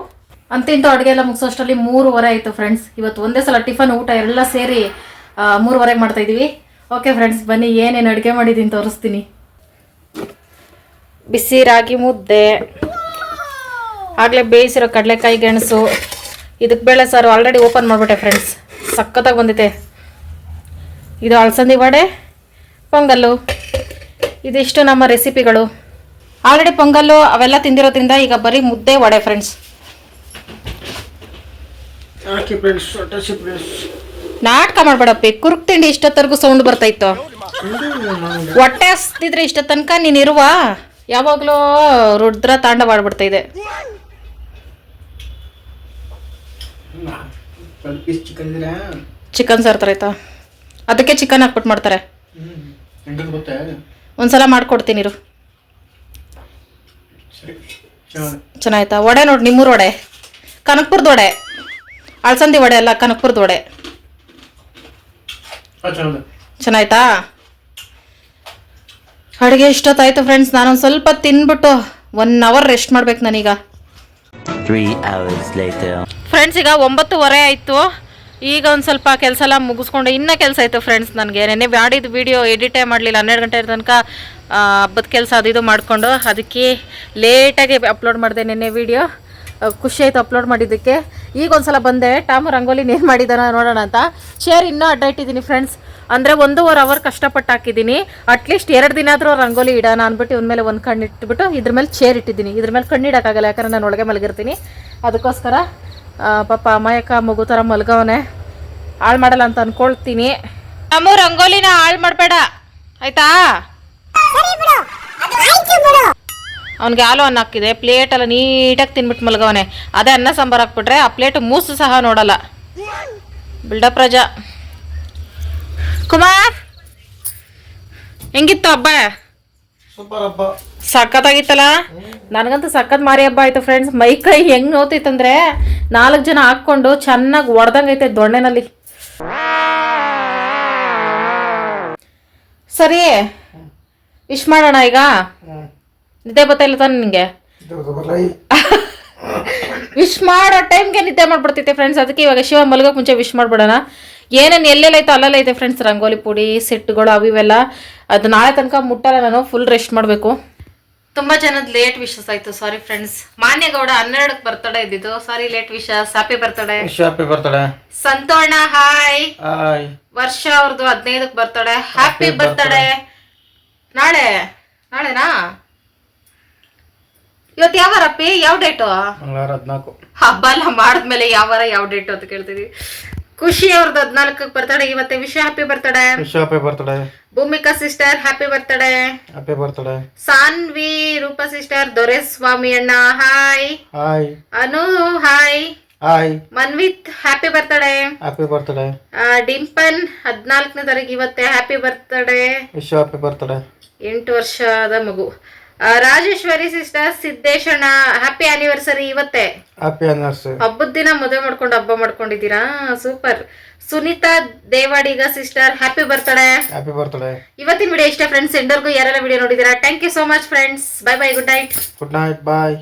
ಅಂತಿಂತ ಅಡುಗೆ ಎಲ್ಲ ಮುಗಿಸೋಷ್ಟರಲ್ಲಿ ಮೂರುವರೆ ಆಯಿತು ಫ್ರೆಂಡ್ಸ್ ಇವತ್ತು ಒಂದೇ ಸಲ ಟಿಫನ್, ಊಟ ಎಲ್ಲ ಸೇರಿ ಮೂರುವರೆಗೆ ಮಾಡ್ತಾಯಿದ್ದೀವಿ ಓಕೆ ಫ್ರೆಂಡ್ಸ್ ಬನ್ನಿ, ಏನೇನು ಅಡುಗೆ ಮಾಡಿದ್ದೀನಿ ತೋರಿಸ್ತೀನಿ. ಬಿಸಿ ರಾಗಿ ಮುದ್ದೆ. ಆಗಲೇ ಬೇಯಿಸಿರೋ ಕಡಲೆಕಾಯಿ ಗೆಣಸು. ಇದಕ್ಕೆ ಬೇಳೆ ಸಾರು ಆಲ್ರೆಡಿ ಓಪನ್ ಮಾಡಿಬಿಟ್ಟೆ ಫ್ರೆಂಡ್ಸ್ ಸಖತ್ತಾಗಿ ಬಂದಿದೆ ಇದು ಅಳಸಂದಿ ವಡೆ ಪೊಂಗಲ್ಲು. ಇದಿಷ್ಟು ನಮ್ಮ ರೆಸಿಪಿಗಳು ಆಲ್ರೆಡಿ ಪೊಂಗಲ್ಲು ಅವೆಲ್ಲ ತಿಂದಿರೋದ್ರಿಂದ ಈಗ ಬರೀ ಮುದ್ದೆ ವಡೆ ಫ್ರೆಂಡ್ಸ್ ನಾಟಕ ಮಾಡ್ಬೇಡಪ್ಪಿ. ಕುರುಕ್ ತಿಂಡಿ ಇಷ್ಟೊತ್ತರೆಗೂ ಸೌಂಡ್ ಬರ್ತಾಯಿತ್ತು ಹೊಟ್ಟೆ ಹಸ್ತಿದ್ರೆ ಇಷ್ಟ ತನಕ ನೀನು ಇರುವ. ಯಾವಾಗಲೂ ರುದ್ರ ತಾಂಡ ಮಾಡ್ಬಿಡ್ತಾ ಇದೆ. ಚಿಕನ್ ಸಾರು ಆಯ್ತಾ? ಅದಕ್ಕೆ ಚಿಕನ್ ಹಾಕ್ಬಿಟ್ಟು ಮಾಡ್ತಾರೆ. ಒಂದ್ಸಲ ಮಾಡ್ಕೊಡ್ತೀನಿ ಇರು. ಚೆನ್ನಾಯ್ತಾ? ವಡೆ ನೋಡಿ ನಿಮ್ಮೂರು ವಡೆ. ಕನಕ್ಪುರದ ವಡೆ. ಅಳಸಂದಿ ವಡೆ ಅಲ್ಲ ಕನಕ್ಪುರದ ವಡೆ. ಚೆನ್ನಾಯ್ತಾ? ಅಡುಗೆ ಇಷ್ಟೊತ್ತಾಯ್ತು ಫ್ರೆಂಡ್ಸ್ ನಾನೊಂದು ಸ್ವಲ್ಪ ತಿನ್ಬಿಟ್ಟು ಒನ್ ಅವರ್ ರೆಸ್ಟ್ ಮಾಡ್ಬೇಕು ನಾನೀಗ. ಫ್ರೆಂಡ್ಸ್ ಈಗ ಒಂಬತ್ತುವರೆ ಆಯಿತು. ಈಗ ಒಂದು ಸ್ವಲ್ಪ ಕೆಲಸ ಎಲ್ಲ ಮುಗಿಸ್ಕೊಂಡು ಇನ್ನೂ ಕೆಲಸ ಆಯಿತು ಫ್ರೆಂಡ್ಸ್ ನನಗೆ. ನೆನ್ನೆ ಮಾಡಿದ ವಿಡಿಯೋ ಎಡಿಟೇ ಮಾಡಲಿಲ್ಲ. ಹನ್ನೆರಡು ಗಂಟೆ ತನಕ ಹಬ್ಬದ ಕೆಲಸ ಅದು ಇದು ಮಾಡಿಕೊಂಡು ಅದಕ್ಕೆ ಲೇಟಾಗಿ ಅಪ್ಲೋಡ್ ಮಾಡಿದೆ ನೆನ್ನೆ ವಿಡಿಯೋ ಖುಷಿ ಆಯಿತು ಅಪ್ಲೋಡ್ ಮಾಡಿದ್ದಕ್ಕೆ. ಈಗ ಒಂದ್ಸಲ ಬಂದೆ. ಟಾಮು ರಂಗೋಲಿ ಏನು ಮಾಡಿದಾನ ನೋಡೋಣ ಅಂತ. ಶೇರ್ ಇನ್ನೂ ಅಡ್ಡ ಇಟ್ಟಿದ್ದೀನಿ ಫ್ರೆಂಡ್ಸ್ ಅಂದರೆ ಒಂದೂವರೆ ಅವರ್ ಕಷ್ಟಪಟ್ಟು ಹಾಕಿದ್ದೀನಿ ಅಟ್ಲೀಸ್ಟ್ ಎರಡು ದಿನ ಆದರೂ ರಂಗೋಲಿ ಇಡೋಣ ಅಂದ್ಬಿಟ್ಟು ಇವ್ನ ಮೇಲೆ ಒಂದು ಕಣ್ಣು ಇಟ್ಬಿಟ್ಟು ಇದ್ರ ಮೇಲೆ ಚೇರ್ ಇಟ್ಟಿದ್ದೀನಿ. ಇದ್ರ ಮೇಲೆ ಕಣ್ಣು ಇಡೋಕ್ಕಾಗಲ್ಲ ಯಾಕಂದ್ರೆ ನಾನು ಒಳಗೆ ಮಲಗಿರ್ತೀನಿ. ಅದಕ್ಕೋಸ್ಕರ ಪಾಪ ಅಮಾಯಕ ಮಗು ಥರ ಮಲಗವನೆ. ಹಾಳು ಮಾಡಲ್ಲ ಅಂತ ಅಂದ್ಕೊಳ್ತೀನಿ ನಮ್ಮ ರಂಗೋಲಿನ ಹಾಳು ಮಾಡಬೇಡ. ಆಯ್ತಾ? ಸರಿ ಬಿಡು. ಅದು ಆಯ್ತು ಬಿಡು. ಅವ್ನಿಗೆ ಹಾಲು ಅನ್ನ ಹಾಕಿದೆ. ಪ್ಲೇಟ್ ಎಲ್ಲ ನೀಟಾಗಿ ತಿನ್ಬಿಟ್ಟು ಮಲಗವನೆ. ಅದೇ ಅನ್ನ ಸಾಂಬಾರು ಹಾಕ್ಬಿಟ್ರೆ ಆ ಪ್ಲೇಟ್ ಮೂಸು ಸಹ ನೋಡಲ್ಲ. ಬಿಲ್ಡಪ್ ರಜಾ. ಕುಮಾರ್? ಹೆಂಗಿತ್ತು ಹಬ್ಬ? ಸೂಪರ್ ಹಬ್ಬ. ಸಖತ್ತಾಗಿತ್ತಲ್ಲ? ನನಗಂತೂ ಸಖತ್ ಮಾರಿ ಹಬ್ಬ ಆಯ್ತು ಫ್ರೆಂಡ್ಸ್ ಮೈ ಕೈ ಹೆಂಗ್ ನೋತಿತ್ತಂದ್ರೆ ನಾಲ್ಕು ಜನ ಹಾಕೊಂಡು ಚೆನ್ನಾಗಿ ಒಡ್ದಂಗೈತೆ ದೊಣ್ಣೆನಲ್ಲಿ. ಸರಿ ವಿಶ್ ಮಾಡೋಣ ಈಗ? ನಿದ್ದೆ ಬರ್ತಾ ಇಲ್ಲ ತಾನೆ ನಿಂಗೆ? ವಿಶ್ ಮಾಡೋ ಟೈಮ್ಗೆ ನಿದ್ದೆ ಮಾಡ್ಬಿಡ್ತೈತೆ ಫ್ರೆಂಡ್ಸ್ ಅದಕ್ಕೆ ಇವಾಗ ಶಿವ ಮಲಗೋಕೆ ಮುಂಚೆ ವಿಶ್ ಮಾಡ್ಬಿಡೋಣ. ಏನೇನು ಎಲ್ಲೆಲ್ಲೈತೋ ಅಲ್ಲೆಲ್ಲ ಐತೆ ಫ್ರೆಂಡ್ಸ್ ರಂಗೋಲಿ ಪುಡಿ ಸೆಟ್ಗಳು ಅವು ಇವೆಲ್ಲ. ಅದು ನಾಳೆ ತನಕ ಮುಟ್ಟಲ್ಲ ನಾನು ಫುಲ್ ರೆಸ್ಟ್ ಮಾಡಬೇಕು. ತುಂಬಾ ಜನದ ಲೇಟ್ ವಿಶಸ್ ಆಯ್ತು ಸಾರಿ ಫ್ರೆಂಡ್ಸ್ ಮಾನ್ಯಗೌಡ ಹನ್ನೆರಡಕ್ಕೆ ಬರ್ತಡೆ ಇದ್ದಿದ್ದು. Sorry late wishes happy birthday happy birthday ಸಂತೋಣ hi hi ವರ್ಷ ಅವ್ರದ್ದು ಹದಿನೈದಕ್ಕೆ ಬರ್ತಡೆ ಹ್ಯಾಪಿ ಬರ್ತಡೆ ನಾಳೆ ನಾಳೆನಾ? ಇವತ್ತು ಯಾವ ಯಾವ ಡೇಟು ಮಂಗಳವಾರ ಹದಿನಾಲ್ಕು. ಹಬ್ಬ ಎಲ್ಲ ಮಾಡಿದ್ಮೇಲೆ ಯಾವಾರ ಯಾವ ಡೇಟ್ ಅಂತ ಕೇಳ್ತೀವಿ ಖುಷಿ ಅವ್ರದ್ದು ಹದಿನಾಲ್ಕಕ್ಕೆ ಬರ್ತಡೆ ಇವತ್ತೆ Vishwa happy birthday happy birthday Bhoomika sister happy birthday happy birthday Sanvi Roopa sister Doreswamy ಅಣ್ಣ hi hi Anu hi hi Manvith happy birthday happy birthday Dimpan ಹದಿನಾಲ್ಕನೇ ತಾರೀಕು ಇವತ್ತೆ happy birthday Vishwa happy birthday ಎಂಟು ವರ್ಷದ ಮಗು. Rajeshwari sister ಸಿದ್ದೇಶಣ್ಣ happy anniversary ಇವತ್ತೇ. Happy anniversary ಹಬ್ಬದ ದಿನ ಮದುವೆ ಮಾಡ್ಕೊಂಡು ಹಬ್ಬ ಮಾಡ್ಕೊಂಡಿದ್ದೀರಾ? Super. Sunita Devadiga sister happy birthday happy ಬರ್ತಾಳೆ ಇವತ್ತಿನ ವಿಡಿಯೋ ಇಷ್ಟ ಫ್ರೆಂಡ್ಸ್ ಎಲ್ಲರಿಗೂ ಯಾರೆಲ್ಲ ವಿಡಿಯೋ ನೋಡಿದ್ದೀರಾ? Thank you so much friends bye bye good night good night bye